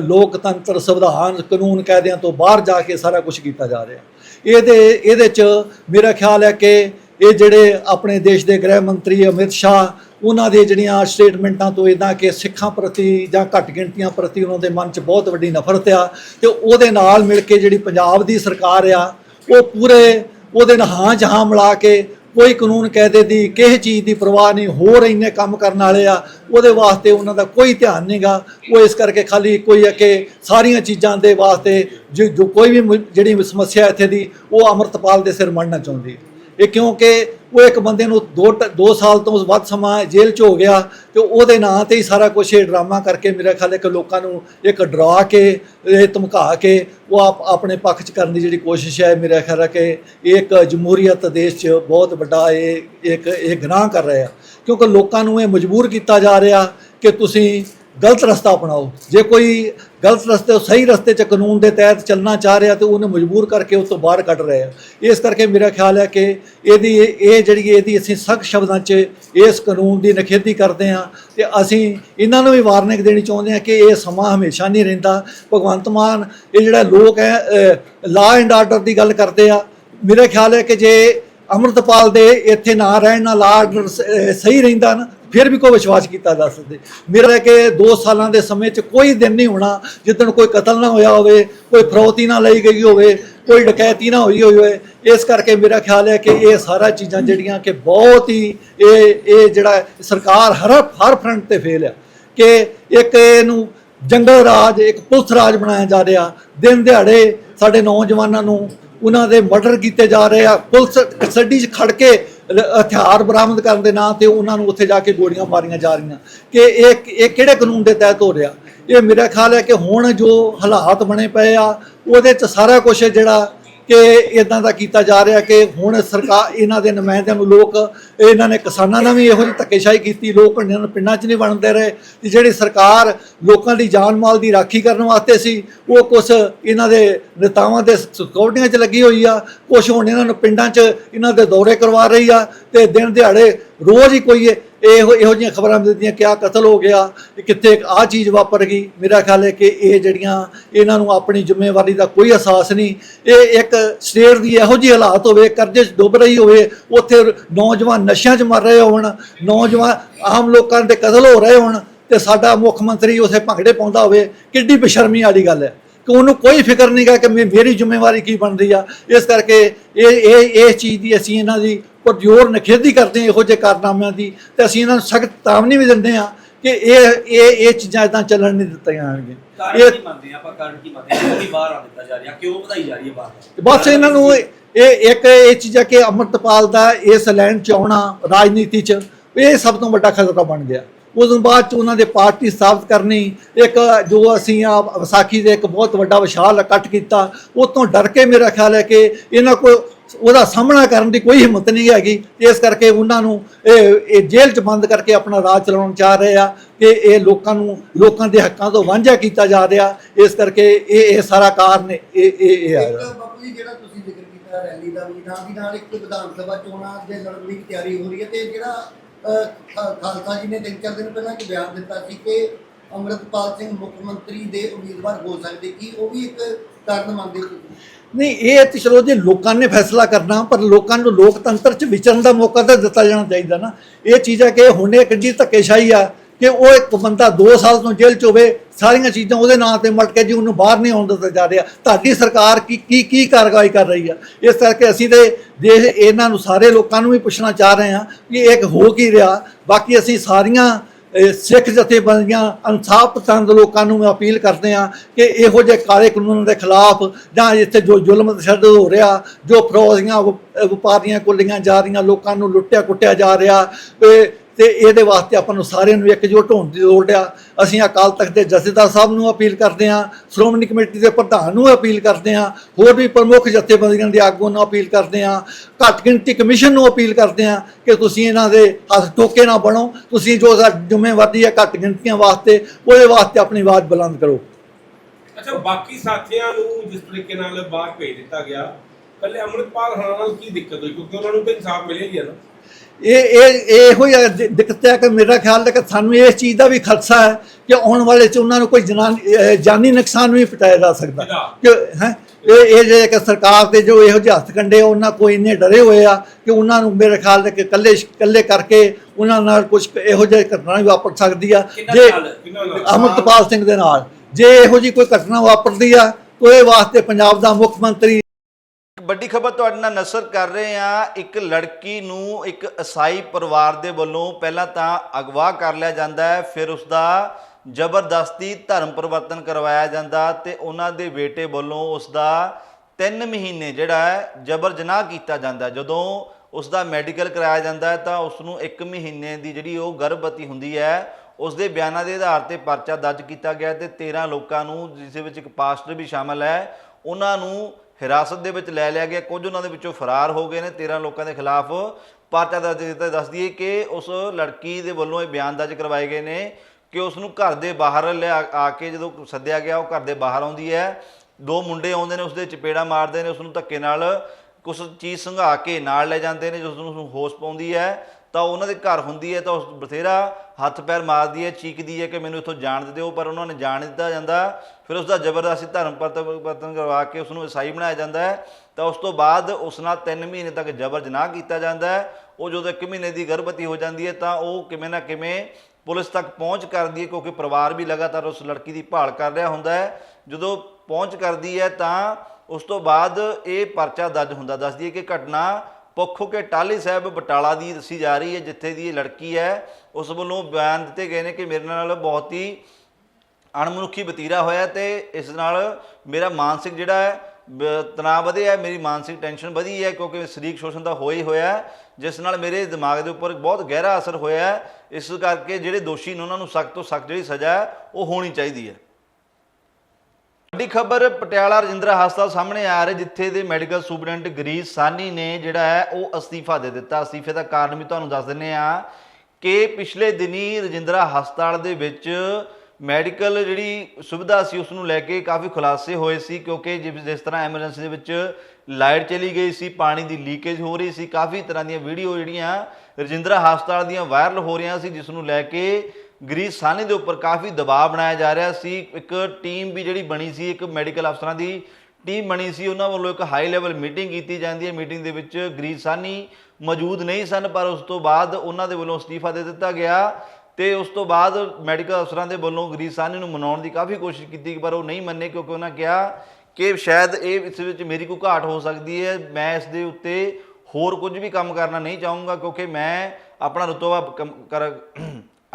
ਲੋਕਤੰਤਰ ਸੰਵਿਧਾਨ ਕਾਨੂੰਨ ਕਾਇਦਿਆਂ ਤੋਂ ਬਾਹਰ ਜਾ ਕੇ ਸਾਰਾ ਕੁਝ ਕੀਤਾ ਜਾ ਰਿਹਾ। ਇਹਦੇ ਇਹਦੇ ਚ ਮੇਰਾ ਖਿਆਲ ਹੈ ਕਿ ਇਹ ਜਿਹੜੇ ਆਪਣੇ ਦੇਸ਼ ਦੇ ਗ੍ਰਹਿ ਮੰਤਰੀ ਅਮਿਤ ਸ਼ਾਹ ਉਹਨਾਂ ਦੇ ਜਿਹੜੀਆਂ ਸਟੇਟਮੈਂਟਾਂ ਤੋਂ ਇਦਾਂ ਕਿ ਸਿੱਖਾਂ ਪ੍ਰਤੀ ਜਾਂ ਘੱਟ ਗਿਣਤੀਆਂ ਪ੍ਰਤੀ ਉਹਨਾਂ ਦੇ ਮਨ 'ਚ ਬਹੁਤ ਵੱਡੀ ਨਫ਼ਰਤ ਆ ਤੇ ਉਹਦੇ ਨਾਲ ਮਿਲ ਕੇ ਜਿਹੜੀ ਪੰਜਾਬ ਦੀ ਸਰਕਾਰ ਆ, ਉਹ ਪੂਰੇ ਉਹਦੇ ਨਾਲ ਹਾਂ ਜਹਾਂ ਮਿਲਾ ਕੇ ਕੋਈ ਕਾਨੂੰਨ ਕਾਇਦੇ ਦੀ ਕਿਸੇ ਚੀਜ਼ ਦੀ ਪਰਵਾਹ ਨਹੀਂ, ਹੋਰ ਇੰਨੇ ਕੰਮ ਕਰਨ ਵਾਲੇ ਆ, ਉਹਦੇ ਵਾਸਤੇ ਉਹਨਾਂ ਦਾ ਕੋਈ ਧਿਆਨ ਨਹੀਂਗਾ ਉਹ ਇਸ ਕਰਕੇ ਖਾਲੀ ਕੋਈ ਹੈ ਕਿ ਸਾਰੀਆਂ ਚੀਜ਼ਾਂ ਦੇ ਵਾਸਤੇ ਜੋ ਜੋ ਕੋਈ ਵੀ ਜਿਹੜੀ ਸਮੱਸਿਆ ਇੱਥੇ ਦੀ, ਉਹ ਅਮਰਤਪਾਲ ਦੇ ਸਿਰ ਮੜਨਾ ਚਾਹੁੰਦੀ ਇਹ ਕਿਉਂਕਿ ਉਹ ਇੱਕ ਬੰਦੇ ਨੂੰ 2 2 ਸਾਲ ਤੋਂ ਵੱਧ ਸਮਾਂ ਜੇਲ੍ਹ 'ਚ ਹੋ ਗਿਆ ਤੇ ਉਹਦੇ ਨਾਂ ਤੇ ਹੀ ਸਾਰਾ ਕੁਝ ਇਹ ਡਰਾਮਾ ਕਰਕੇ ਮੇਰਾ ਖਿਆਲ ਇੱਕ ਲੋਕਾਂ ਨੂੰ ਇੱਕ ਡਰਾ ਕੇ, ਇਹ ਧਮਕਾ ਕੇ ਉਹ ਆਪ, ਆਪਣੇ ਪੱਖ 'ਚ ਕਰਨ ਦੀ ਜਿਹੜੀ ਕੋਸ਼ਿਸ਼ ਹੈ ਮੇਰਾ ਖਿਆਲ ਹੈ ਕਿ ਇਹ ਇੱਕ ਜਮਹੂਰੀਅਤ ਦੇਸ਼ 'ਚ ਬਹੁਤ ਵੱਡਾ ਇਹ, ਇੱਕ, ਇਹ ਗੁਨਾਹ ਕਰ ਰਿਹਾ। ਕਿਉਂਕਿ ਲੋਕਾਂ ਨੂੰ ਇਹ ਮਜਬੂਰ ਕੀਤਾ ਜਾ ਰਿਹਾ ਕਿ ਤੁਸੀਂ ਗਲਤ ਰਸਤਾ ਅਪਣਾਓ। ਜੇ ਕੋਈ ਗਲਤ ਰਸਤੇ ਸਹੀ ਰਸਤੇ 'ਚ ਕਾਨੂੰਨ ਦੇ ਤਹਿਤ ਚੱਲਣਾ ਚਾਹ ਰਿਹਾ ਤੇ ਉਹਨੂੰ ਮਜਬੂਰ ਕਰਕੇ ਉਸ ਤੋਂ ਬਾਹਰ ਕੱਢ ਰਹੇ ਆ ਇਸ ਕਰਕੇ ਮੇਰਾ ਖਿਆਲ ਹੈ ਕਿ ਇਹਦੀ ਇਹ ਜਿਹੜੀ ਇਹਦੀ ਅਸੀਂ ਸਖਤ ਸ਼ਬਦਾਂ 'ਚ ਇਸ ਕਾਨੂੰਨ ਦੀ ਨਿਖੇਧੀ ਕਰਦੇ ਹਾਂ ਤੇ ਅਸੀਂ ਇਹਨਾਂ ਨੂੰ ਵੀ ਵਾਰਨਿੰਗ ਦੇਣੀ ਚਾਹੁੰਦੇ ਹਾਂ ਕਿ ਇਹ ਸਮਾਂ ਹਮੇਸ਼ਾ ਨਹੀਂ ਰਹਿੰਦਾ। ਭਗਵੰਤ ਮਾਨ, ਇਹ ਜਿਹੜਾ ਲੋਕ ਹੈ ਲਾ ਐਂਡ ਆਰਡਰ ਦੀ ਗੱਲ ਕਰਦੇ ਆ। ਮੇਰਾ ਖਿਆਲ ਹੈ ਕਿ ਜੇ ਅਮਰਤਪਾਲ ਦੇ ਇੱਥੇ ਨਾ ਰਹਿਣ ਨਾਲ ਲਾ ਆਰਡਰ ਸਹੀ ਰਹਿੰਦਾ ਨਾ ਫਿਰ ਵੀ ਕੋਈ ਵਿਸ਼ਵਾਸ ਕੀਤਾ ਜਾ ਸਕਦੇ ਮੇਰਾ ਕਿ 2 ਸਾਲਾਂ ਦੇ ਸਮੇਂ 'ਚ ਕੋਈ ਦਿਨ ਨਹੀਂ ਹੋਣਾ ਜਿੱਦਣ ਕੋਈ ਕਤਲ ਨਾ ਹੋਇਆ ਹੋਵੇ, ਕੋਈ ਫਰੋਤੀ ਨਾ ਲਈ ਗਈ ਹੋਵੇ, ਕੋਈ ਡਕੈਤੀ ਨਾ ਹੋਈ ਹੋਵੇ। ਇਸ ਕਰਕੇ ਮੇਰਾ ਖਿਆਲ ਹੈ ਕਿ ਇਹ ਸਾਰਾ ਚੀਜ਼ਾਂ ਜਿਹੜੀਆਂ ਕਿ ਬਹੁਤ ਹੀ ਇਹ ਇਹ ਜਿਹੜਾ ਸਰਕਾਰ ਹਰ ਹਰ ਫਰੰਟ ਤੇ ਫੇਲ ਆ ਕਿ ਇੱਕ ਇਹਨੂੰ ਜੰਗਲ ਰਾਜ, ਇੱਕ ਪੁਲਿਸ ਰਾਜ ਬਣਾਇਆ ਜਾ ਰਿਹਾ। ਦਿਨ ਦਿਹਾੜੇ ਸਾਡੇ ਨੌਜਵਾਨਾਂ ਨੂੰ ਉਹਨਾਂ ਦੇ ਮਰਡਰ ਕੀਤੇ ਜਾ ਰਹੇ ਆ। ਪੁਲਿਸ ਕਸਟਡੀ 'ਚ ਖੜ ਕੇ ਹਥਿਆਰ ਬਰਾਮਦ ਕਰਨ ਦੇ ਨਾਂ ਤੇ ਉਹਨਾਂ ਨੂੰ ਉੱਥੇ ਜਾ ਕੇ ਗੋਲੀਆਂ ਮਾਰੀਆਂ ਜਾ ਰਹੀਆਂ। ਕਿ ਇਹ ਇਹ ਕਿਹੜੇ ਕਾਨੂੰਨ ਦੇ ਤਹਿਤ ਹੋ ਰਿਹਾ? ਇਹ ਮੇਰਾ ਖਿਆਲ ਹੈ ਕਿ ਹੁਣ ਜੋ ਹਾਲਾਤ ਬਣੇ ਪਏ ਆ, ਉਹਦੇ 'ਚ ਸਾਰਾ ਕੁਝ ਜਿਹੜਾ ਕਿ ਇਦਾਂ ਦਾ ਕੀਤਾ ਜਾ ਰਿਹਾ ਕਿ ਹੁਣ ਸਰਕਾਰ, ਇਹਨਾਂ ਦੇ ਨੁਮਾਇੰਦਿਆਂ ਨੂੰ ਲੋਕ, ਇਹਨਾਂ ਨੇ ਕਿਸਾਨਾਂ ਨਾਲ ਵੀ ਇਹੋ ਜਿਹੀ ਧੱਕੇਸ਼ਾਹੀ ਕੀਤੀ, ਲੋਕ ਇਹਨਾਂ ਨੂੰ ਪਿੰਡਾਂ 'ਚ ਨਹੀਂ ਬਣਦੇ ਰਹੇ। ਤੇ ਜਿਹੜੀ ਸਰਕਾਰ ਲੋਕਾਂ ਦੀ ਜਾਨ ਮਾਲ ਦੀ ਰਾਖੀ ਕਰਨ ਵਾਸਤੇ ਸੀ, ਉਹ ਕੁਛ ਇਹਨਾਂ ਦੇ ਨੇਤਾਵਾਂ ਦੇ ਸਿਕਿਉਰਟੀਆਂ 'ਚ ਲੱਗੀ ਹੋਈ ਆ, ਕੁਛ ਹੁਣ ਇਹਨਾਂ ਨੂੰ ਪਿੰਡਾਂ 'ਚ ਇਹਨਾਂ ਦੇ ਦੌਰੇ ਕਰਵਾ ਰਹੀ ਆ, ਤੇ ਦਿਨ ਦਿਹਾੜੇ ਰੋਜ਼ ਹੀ ਕੋਈ ਇਹੋ ਇਹੋ ਜਿਹੀਆਂ ਖਬਰਾਂ ਮਿਲਦੀਆਂ ਕਿ ਆ ਕਤਲ ਹੋ ਗਿਆ ਕਿੱਥੇ ਆ ਚੀਜ਼ ਵਾਪਰ ਗਈ। ਮੇਰਾ ਖਿਆਲ ਹੈ ਕਿ ਇਹ ਜਿਹੜੀਆਂ ਇਹਨਾਂ ਨੂੰ ਆਪਣੀ ਜ਼ਿੰਮੇਵਾਰੀ ਦਾ ਕੋਈ ਅਹਿਸਾਸ ਨਹੀਂ, ਇਹ ਇੱਕ ਸਟੇਟ ਦੀ ਇਹੋ ਜਿਹੀ ਹਾਲਾਤ ਹੋਵੇ, ਕਰਜ਼ੇ 'ਚ ਡੁੱਬ ਰਹੀ ਹੋਵੇ, ਉੱਥੇ ਨੌਜਵਾਨ ਨਸ਼ਿਆਂ 'ਚ ਮਰ ਰਹੇ ਹੋਣ, ਨੌਜਵਾਨ ਆਮ ਲੋਕਾਂ ਦੇ ਕਤਲ ਹੋ ਰਹੇ ਹੋਣ ਤੇ ਸਾਡਾ ਮੁੱਖ ਮੰਤਰੀ ਉਥੇ ਭੰਗੜੇ ਪਾਉਂਦਾ ਹੋਵੇ, ਕਿੱਡੀ ਬੇਸ਼ਰਮੀ ਵਾਲੀ ਗੱਲ ਹੈ। ਕਿ ਉਹਨੂੰ ਕੋਈ ਫਿਕਰ ਨਹੀਂ ਗਾ ਕਿ ਮੇ- ਮੇਰੀ ਜ਼ਿੰਮੇਵਾਰੀ ਕੀ ਬਣਦੀ ਆ। ਇਸ ਕਰਕੇ ਇਹ ਇਹ ਇਹ ਚੀਜ਼ ਦੀ ਅਸੀਂ ਇਹਨਾਂ ਦੀ ਪੁਰਜੋਰ ਨਿਖੇਧੀ ਕਰਦੇ ਹਾਂ ਇਹੋ ਜਿਹੇ ਕਾਰਨਾਮਿਆਂ ਦੀ ਤੇ ਅਸੀਂ ਇਹਨਾਂ ਨੂੰ ਸਖਤ ਤਾਮਨੀ ਵੀ ਦਿੰਦੇ ਹਾਂ ਕਿ ਇਹ ਇਹ ਇਹ ਚੀਜ਼ਾਂ ਇਦਾਂ ਚੱਲਣ ਨਹੀਂ ਦਿੱਤੀਆਂ ਜਾਣਗੀਆਂ। ਇਹ ਕੀ ਮੰਨਦੇ ਆ? ਆਪਾਂ ਕਾਰਨ ਕੀ ਮੰਨਦੇ ਆ? ਕਿਉਂ ਨਹੀਂ ਬਾਹਰ ਆ ਦਿੱਤਾ ਜਾ ਰਿਹਾ ਕਿਉਂ ਵਧਾਈ ਜਾ ਰਹੀ ਹੈ ਬਾਹਰ? ਬਸ ਇਹਨਾਂ ਨੂੰ ਇਹ ਇੱਕ ਇਹ ਚੀਜ਼ ਹੈ ਕਿ ਅਮਰਤਪਾਲ ਦਾ ਇਸ ਲੈਂਡ ਚ ਆਉਣਾ ਰਾਜਨੀਤੀ ਚ ਇਹ ਸਭ ਤੋਂ ਵੱਡਾ ਖਤਰਾ ਬਣ ਗਿਆ। ਉਸ ਤੋਂ ਬਾਅਦ ਚ ਉਹਨਾਂ ਦੇ ਪਾਰਟੀ ਸਥਾਪਿਤ ਕਰਨੀ ਇੱਕ ਜੋ ਅਸੀਂ ਆ ਵਿਸਾਖੀ ਦੇ ਇੱਕ ਬਹੁਤ ਵੱਡਾ ਵਿਸ਼ਾਲ ਇਕੱਠ ਕੀਤਾ ਉਹ ਤੋਂ ਡਰ ਕੇ ਮੇਰਾ ਖਿਆਲ ਹੈ ਕਿ ਇਹਨਾਂ ਕੋਲ ਉਹਦਾ ਸਾਹਮਣਾ ਕਰਨ ਦੀ ਕੋਈ ਹਿੰਮਤ ਨਹੀਂ ਹੈਗੀ। ਇਸ ਕਰਕੇ ਉਹਨਾਂ ਨੂੰ ਇਹ ਇਹ ਜੇਲ੍ਹ 'ਚ ਬੰਦ ਕਰਕੇ ਆਪਣਾ ਰਾਜ ਚਲਾਉਣ ਚਾਹ ਰਹੇ ਆ ਕਿ ਇਹ ਲੋਕਾਂ ਨੂੰ, ਲੋਕਾਂ ਦੇ ਹੱਕਾਂ ਤੋਂ ਵਾਂਝਾ ਕੀਤਾ ਜਾ ਰਿਹਾ। ਇਸ ਕਰਕੇ ਇਹ ਇਹ ਸਾਰਾ ਕਾਰਨ ਇਹ ਇਹ ਇਹ ਆ ਇੱਕ ਬਾਪੂ ਜੀ, ਜਿਹੜਾ ਤੁਸੀਂ ਜ਼ਿਕਰ ਕੀਤਾ ਰੈਲੀ ਦਾ ਵੀ, ਨਾਲ ਦੀ ਨਾਲ ਇੱਕ ਵਿਧਾਨ ਸਭਾ ਚੋਣਾਂ ਦੇ ਲੜਨ ਦੀ ਤਿਆਰੀ ਹੋ ਰਹੀ ਹੈ ਤੇ ਜਿਹੜਾ ਖਾਲਸਾ ਜੀ ਨੇ ਤਿੰਨ ਚਾਰ ਦਿਨ ਪਹਿਲਾਂ ਇੱਕ ਬਿਆਨ ਦਿੱਤਾ ਸੀ ਕਿ ਅੰਮ੍ਰਿਤਪਾਲ ਸਿੰਘ ਮੁੱਖ ਮੰਤਰੀ ਦੇ ਉਮੀਦਵਾਰ ਹੋ ਸਕਦੇ। ਕੀ ਉਹ ਵੀ ਇੱਕ ਕਾਰਨ ਮੰਨਦੇ ਹੋ ਨਹੀਂ, ਇਹ ਤੇ ਚਲੋ ਜੇ ਲੋਕਾਂ ਨੇ ਫੈਸਲਾ ਕਰਨਾ, ਪਰ ਲੋਕਾਂ ਨੂੰ ਲੋਕਤੰਤਰ 'ਚ ਵਿਚਰਨ ਦਾ ਮੌਕਾ ਤਾਂ ਦਿੱਤਾ ਜਾਣਾ ਚਾਹੀਦਾ ਨਾ। ਇਹ ਚੀਜ਼ ਹੈ ਕਿ ਹੁਣ ਇਹ ਕਿੱਡੀ ਧੱਕੇਸ਼ਾਹੀ ਆ ਕਿ ਉਹ ਇੱਕ ਬੰਦਾ 2 ਸਾਲ ਤੋਂ ਜੇਲ੍ਹ 'ਚ ਹੋਵੇ, ਸਾਰੀਆਂ ਚੀਜ਼ਾਂ ਉਹਦੇ ਨਾਂ ਤੇ ਮਟ ਕੇ ਜੀ, ਉਹਨੂੰ ਬਾਹਰ ਨਹੀਂ ਆਉਣ ਦਿੱਤਾ ਜਾ ਰਿਹਾ। ਤੁਹਾਡੀ ਸਰਕਾਰ ਕੀ ਕੀ ਕੀ ਕਾਰਵਾਈ ਕਰ ਰਹੀ ਆ? ਇਸ ਕਰਕੇ ਅਸੀਂ ਤੇ ਦੇਸ਼ ਇਹਨਾਂ ਨੂੰ ਸਾਰੇ ਲੋਕਾਂ ਨੂੰ ਵੀ ਪੁੱਛਣਾ ਚਾਹ ਰਹੇ ਹਾਂ ਕਿ ਇਹ ਹੋ ਕੀ ਰਿਹਾ। ਬਾਕੀ ਅਸੀਂ ਸਾਰੀਆਂ ਸਿੱਖ ਜਥੇਬੰਦੀਆਂ, ਇਨਸਾਫ ਪਸੰਦ ਲੋਕਾਂ ਨੂੰ ਮੈਂ ਅਪੀਲ ਕਰਦੇ ਆ ਕਿ ਇਹੋ ਜਿਹੇ ਕਾਲੇ ਕਾਨੂੰਨਾਂ ਦੇ ਖਿਲਾਫ ਜਾਂ ਇੱਥੇ ਜੋ ਜ਼ੁਲਮ ਤਸ਼ੱਦਦ ਹੋ ਰਿਹਾ, ਜੋ ਫਰੋਜ਼ੀਆਂ ਵਪ- ਵਪਾਰੀਆਂ ਕੋਲੀਆਂ ਜਾ ਰਹੀਆਂ, ਲੋਕਾਂ ਨੂੰ ਲੁੱਟਿਆ ਕੁੱਟਿਆ ਜਾ ਰਿਹਾ, ਤੇ ਤੇ ਇਹਦੇ ਵਾਸਤੇ ਆਪਾਂ ਨੂੰ ਸਾਰਿਆਂ ਨੂੰ ਇਕਜੁੱਟ ਹੋਣ ਦੀ ਲੋੜ ਆ। ਅਸੀਂ ਅਕਾਲ ਤਖਤ ਦੇ ਜਥੇਦਾਰ ਸਾਹਿਬ ਨੂੰ ਅਪੀਲ ਕਰਦੇ ਹਾਂ, ਸ਼੍ਰੋਮਣੀ ਕਮੇਟੀ ਦੇ ਪ੍ਰਧਾਨ ਨੂੰ ਅਪੀਲ ਕਰਦੇ ਹਾਂ, ਹੋਰ ਵੀ ਪ੍ਰਮੁੱਖ ਜਥੇਬੰਦੀਆਂ ਦੇ ਆਗੂਆਂ ਨੂੰ ਅਪੀਲ ਕਰਦੇ ਹਾਂ, ਘੱਟ ਗਿਣਤੀ ਕਮਿਸ਼ਨ ਨੂੰ ਅਪੀਲ ਕਰਦੇ ਹਾਂ ਕਿ ਤੁਸੀਂ ਇਹਨਾਂ ਦੇ ਹੱਥ ਟੋਕੇ ਨਾ ਬਣੋ। ਤੁਸੀਂ ਜੋ ਜ਼ਿੰਮੇਵਾਰੀ ਹੈ ਘੱਟ ਗਿਣਤੀਆਂ ਵਾਸਤੇ, ਉਹਦੇ ਵਾਸਤੇ ਆਪਣੀ ਆਵਾਜ਼ ਬੁਲੰਦ ਕਰੋ। ਅੱਛਾ, ਬਾਕੀ ਸਾਥੀਆਂ ਨੂੰ ਜਿਸ ਤਰੀਕੇ ਨਾਲ ਬਾਹਰ ਭੇਜ ਦਿੱਤਾ ਗਿਆ, ਕੱਲੇ ਅੰਮ੍ਰਿਤਪਾਲ ਹਣਾ ਨਾਲ ਕੀ ਦਿੱਕਤ ਹੋਈ? ਕਿਉਂਕਿ ਉਹਨਾਂ ਨੂੰ ਤਾਂ ਇਨਸਾਫ ਮਿਲਿਆ ਹੀ ਹੈ ਨਾ। ਇਹ ਇਹ ਇਹੋ ਹੀ ਦਿ- ਦਿੱਕਤ ਹੈ ਕਿ ਮੇਰਾ ਖਿਆਲ ਹੈ ਕਿ ਸਾਨੂੰ ਇਸ ਚੀਜ਼ ਦਾ ਵੀ ਖਦਸ਼ਾ ਹੈ ਕਿ ਆਉਣ ਵਾਲੇ ਚ ਉਹਨਾਂ ਨੂੰ ਕੋਈ ਜਾਨੀ ਨੁਕਸਾਨ ਵੀ ਪਟਾਇਆ ਜਾ ਸਕਦਾ। ਕਿ ਹੈ? ਇਹ ਇਹ ਜਿਹੜੇ ਕਿ ਸਰਕਾਰ ਦੇ ਜੋ ਇਹੋ ਜਿਹੇ ਹੱਥ ਕੰਡੇ ਉਹਨਾਂ ਕੋਈ ਇੰਨੇ ਡਰੇ ਹੋਏ ਆ ਕਿ ਉਹਨਾਂ ਨੂੰ ਮੇਰੇ ਖਿਆਲ ਹੈ ਕਿ ਇਕੱਲੇ ਇਕੱਲੇ ਕਰਕੇ ਉਹਨਾਂ ਨਾਲ ਕੁਝ ਇਹੋ ਜਿਹੀ ਘਟਨਾ ਵੀ ਵਾਪਰ ਸਕਦੀ ਆ। ਜੇ ਅਮਰਤਪਾਲ ਸਿੰਘ ਦੇ ਨਾਲ। ਜੇ ਇਹੋ ਜਿਹੀ ਕੋਈ ਘਟਨਾ ਵਾਪਰਦੀ ਆ ਤਾਂ ਇਹ ਵਾਸਤੇ ਪੰਜਾਬ ਦਾ ਮੁੱਖ ਮੰਤਰੀ ਵੱਡੀ ਖਬਰ ਤੁਹਾਡੇ ਨਾਲ ਨਸ਼ਰ ਕਰ ਰਹੇ ਹਾਂ। ਇੱਕ ਲੜਕੀ ਨੂੰ ਇੱਕ ਈਸਾਈ ਪਰਿਵਾਰ ਦੇ ਵੱਲੋਂ ਪਹਿਲਾਂ ਤਾਂ ਅਗਵਾ ਕਰ ਲਿਆ ਜਾਂਦਾ ਹੈ। ਫਿਰ ਉਸ ਦਾ ਜ਼ਬਰਦਸਤੀ ਧਰਮ ਪਰਿਵਰਤਨ ਕਰਵਾਇਆ ਜਾਂਦਾ ਤੇ ਉਹਨਾਂ ਦੇ ਬੇਟੇ ਵੱਲੋਂ ਉਸ ਦਾ 3 ਮਹੀਨੇ ਜਿਹੜਾ ਹੈ ਜਬਰ ਜਨਾਹ ਕੀਤਾ ਜਾਂਦਾ। ਜਦੋਂ ਉਸ ਦਾ ਮੈਡੀਕਲ ਕਰਾਇਆ ਜਾਂਦਾ ਹੈ ਤਾਂ ਉਸ ਨੂੰ 1 ਮਹੀਨੇ ਦੀ ਜਿਹੜੀ ਉਹ ਗਰਭਵਤੀ ਹੁੰਦੀ ਹੈ ਉਸ ਦੇ ਬਿਆਨਾਂ ਦੇ ਆਧਾਰ ਤੇ ਪਰਚਾ ਦਰਜ ਕੀਤਾ ਗਿਆ ਤੇ 13 ਲੋਕਾਂ ਨੂੰ, ਜਿਸ ਵਿੱਚ ਇੱਕ ਪਾਸਟਰ ਵੀ ਸ਼ਾਮਲ ਹੈ, ਉਹਨਾਂ ਨੂੰ ਹਿਰਾਸਤ ਦੇ ਵਿੱਚ ਲੈ ਲਿਆ ਗਿਆ। ਕੁਝ ਉਹਨਾਂ ਦੇ ਵਿੱਚੋਂ ਫਰਾਰ ਹੋ ਗਏ ਨੇ। 13 ਲੋਕਾਂ ਦੇ ਖਿਲਾਫ ਪਰਚਾ ਦਰਜ ਕੀਤਾ ਦੱਸ ਦਈਏ ਕਿ ਉਸ ਲੜਕੀ ਦੇ ਵੱਲੋਂ ਇਹ ਬਿਆਨ ਦਰਜ ਕਰਵਾਏ ਗਏ ਨੇ ਕਿ ਉਸ ਨੂੰ ਘਰ ਦੇ ਬਾਹਰ ਲਿਆ ਆ ਕੇ ਜਦੋਂ ਸੱਦਿਆ ਗਿਆ, ਉਹ ਘਰ ਦੇ ਬਾਹਰ ਆਉਂਦੀ ਹੈ। ਦੋ ਮੁੰਡੇ ਆਉਂਦੇ ਨੇ ਉਸ ਦੇ ਚਪੇੜਾ ਮਾਰਦੇ ਨੇ ਉਸ ਨੂੰ ਧੱਕੇ ਨਾਲ ਕੁਛ ਚੀਜ਼ ਸੰਘਾ ਕੇ ਨਾਲ ਲੈ ਜਾਂਦੇ ਨੇ, ਜਿਸ ਉਸ ਨੂੰ ਹੋਸ਼ ਪਾਉਂਦੀ ਹੈ। ਤਾਂ ਉਹਨਾਂ ਦੇ ਘਰ ਹੁੰਦੀ ਹੈ ਤਾਂ ਉਸ ਬਥੇਰਾ ਹੱਥ ਪੈਰ ਮਾਰਦੀ ਹੈ, ਚੀਕਦੀ ਹੈ ਕਿ ਮੈਨੂੰ ਇੱਥੋਂ ਜਾਣ ਦੇ ਦਿਓ, ਪਰ ਉਹਨਾਂ ਨੇ ਜਾਣ ਦਿੱਤਾ ਜਾਂਦਾ। ਫਿਰ ਉਸ ਦਾ ਜ਼ਬਰਦਸਤੀ ਧਰਮ ਪਰਤਨ ਕਰਵਾ ਕੇ ਉਸ ਨੂੰ ਈਸਾਈ ਬਣਾਇਆ ਜਾਂਦਾ ਹੈ। ਤਾਂ ਉਸ ਤੋਂ ਬਾਅਦ ਉਸ ਨਾਲ 3 ਮਹੀਨੇ ਤੱਕ ਜ਼ਬਰ ਜਨਾਹ ਕੀਤਾ ਜਾਂਦਾ ਹੈ। ਉਹ ਜਦੋਂ 1 ਮਹੀਨੇ ਦੀ ਗਰਭਵਤੀ ਹੋ ਜਾਂਦੀ ਹੈ, ਤਾਂ ਉਹ ਕਿਵੇਂ ਨਾ ਕਿਵੇਂ ਪੁਲਿਸ ਤੱਕ ਪਹੁੰਚ ਕਰਦੀ ਹੈ, ਕਿਉਂਕਿ ਪਰਿਵਾਰ ਵੀ ਲਗਾਤਾਰ ਉਸ ਲੜਕੀ ਦੀ ਭਾਲ ਕਰ ਰਿਹਾ ਹੁੰਦਾ ਹੈ। ਜਦੋਂ ਪਹੁੰਚ ਕਰਦੀ ਹੈ, ਤਾਂ ਉਸ ਤੋਂ ਬਾਅਦ ਇਹ ਪਰਚਾ ਦਰਜ ਹੁੰਦਾ ਦੱਸਦੀ ਹੈ ਕਿ ਘਟਨਾ ਪੱਖੋ ਕੇ ਟਾਲੀ ਸਾਹਿਬ ਬਟਾਲਾ ਦੀ ਦੱਸੀ ਜਾ ਰਹੀ ਹੈ, ਜਿੱਥੇ ਦੀ ਇਹ ਲੜਕੀ ਹੈ। ਉਸ ਵੱਲੋਂ ਬਿਆਨ ਦਿੱਤੇ ਗਏ ਨੇ ਕਿ ਮੇਰੇ ਨਾਲ ਬਹੁਤ ਹੀ ਅਣਮਨੁੱਖੀ ਬਤੀਰਾ ਹੋਇਆ ਤੇ ਇਸ ਨਾਲ ਮੇਰਾ ਮਾਨਸਿਕ ਜਿਹੜਾ ਹੈ ਤਣਾਅ ਵਧਿਆ ਹੈ, ਮੇਰੀ ਮਾਨਸਿਕ ਟੈਨਸ਼ਨ ਵਧੀ ਹੈ ਕਿਉਂਕਿ ਸਰੀਰਕ ਸ਼ੋਸ਼ਣ ਤਾਂ ਹੋਇਆ ਹੀ ਹੋਇਆ ਜਿਸ ਨਾਲ ਮੇਰੇ ਦਿਮਾਗ ਦੇ ਉੱਪਰ ਬਹੁਤ ਗਹਿਰਾ ਅਸਰ ਹੋਇਆ ਹੈ। ਇਸ ਕਰਕੇ ਜਿਹੜੇ ਦੋਸ਼ੀ ਨੇ ਉਹਨਾਂ ਨੂੰ ਸਖਤ ਤੋਂ ਸਖਤ ਜਿਹੜੀ ਸਜ਼ਾ ਹੈ ਉਹ ਹੋਣੀ ਚਾਹੀਦੀ ਹੈ ਵੱਡੀ ਖਬਰ ਪਟਿਆਲਾ ਰਜਿੰਦਰਾ ਹਸਪਤਾਲ ਸਾਹਮਣੇ ਆ ਰਹੀ ਜਿੱਥੇ ਦੇ ਮੈਡੀਕਲ ਸੁਪਰਡੈਂਟ ਗਰੀਸ਼ ਸਾਨੀ ਨੇ ਜਿਹੜਾ ਹੈ ਉਹ ਅਸਤੀਫਾ ਦੇ ਦਿੱਤਾ ਅਸਤੀਫੇ ਦਾ ਕਾਰਨ ਵੀ ਤੁਹਾਨੂੰ ਦੱਸ ਦਿੰਨੇ ਆ ਕਿ ਪਿਛਲੇ ਦਿਨੀ ਰਜਿੰਦਰਾ ਹਸਪਤਾਲ ਦੇ ਵਿੱਚ ਮੈਡੀਕਲ ਜਿਹੜੀ ਸੁਵਿਧਾ ਸੀ ਉਸ ਨੂੰ ਲੈ ਕੇ ਕਾਫੀ ਖੁਲਾਸੇ ਹੋਏ ਸੀ, ਕਿਉਂਕਿ ਜਿਸ ਜਿਸ ਤਰ੍ਹਾਂ ਐਮਰਜੈਂਸੀ ਦੇ ਵਿੱਚ ਲਾਈਟ ਚਲੀ ਗਈ ਸੀ, ਪਾਣੀ ਦੀ ਲੀਕੇਜ ਹੋ ਰਹੀ ਸੀ, ਕਾਫੀ ਤਰ੍ਹਾਂ ਦੀਆਂ ਵੀਡੀਓ ਜਿਹੜੀਆਂ ਰਜਿੰਦਰਾ ਹਸਪਤਾਲ ਦੀਆਂ ਵਾਇਰਲ ਹੋ ਰਹੀਆਂ ਸੀ ਜਿਸ ਨੂੰ ਲੈ ਕੇ ਗਰੀਸ ਸਾਨੀ ਦੇ ਉੱਪਰ ਕਾਫੀ ਦਬਾਅ ਬਣਾਇਆ ਜਾ ਰਿਹਾ ਸੀ। ਇੱਕ ਟੀਮ ਵੀ ਜਿਹੜੀ ਬਣੀ ਸੀ, ਇੱਕ ਮੈਡੀਕਲ ਅਫਸਰਾਂ ਦੀ ਟੀਮ ਬਣੀ ਸੀ, ਉਹਨਾਂ ਵੱਲੋਂ ਇੱਕ ਹਾਈ ਲੈਵਲ ਮੀਟਿੰਗ ਕੀਤੀ ਜਾਂਦੀ ਹੈ। ਮੀਟਿੰਗ ਦੇ ਵਿੱਚ ਗਰੀਸ ਸਾਨੀ ਮੌਜੂਦ ਨਹੀਂ ਸਨ, ਪਰ ਉਸ ਤੋਂ ਬਾਅਦ ਉਹਨਾਂ ਦੇ ਵੱਲੋਂ ਅਸਤੀਫਾ ਦੇ ਦਿੱਤਾ ਗਿਆ ਤੇ ਉਸ ਤੋਂ ਬਾਅਦ ਮੈਡੀਕਲ ਅਫਸਰਾਂ ਦੇ ਵੱਲੋਂ ਗਰੀਸ ਸਾਨੀ ਨੂੰ ਮਨਾਉਣ ਦੀ ਕਾਫੀ ਕੋਸ਼ਿਸ਼ ਕੀਤੀ, ਪਰ ਉਹ ਨਹੀਂ ਮੰਨੇ ਕਿਉਂਕਿ ਉਹਨਾਂ ਕਿਹਾ ਕਿ ਸ਼ਾਇਦ ਇਹ ਇਸ ਵਿੱਚ ਮੇਰੀ ਕੋਈ ਘਾਟ ਹੋ ਸਕਦੀ ਹੈ। ਮੈਂ ਇਸ ਦੇ ਉੱਤੇ ਹੋਰ ਕੁਝ ਵੀ ਕੰਮ ਕਰਨਾ ਨਹੀਂ ਚਾਹੂੰਗਾ ਕਿਉਂਕਿ ਮੈਂ ਆਪਣਾ ਰੁਤਬਾ ਕਮ- ਕਰ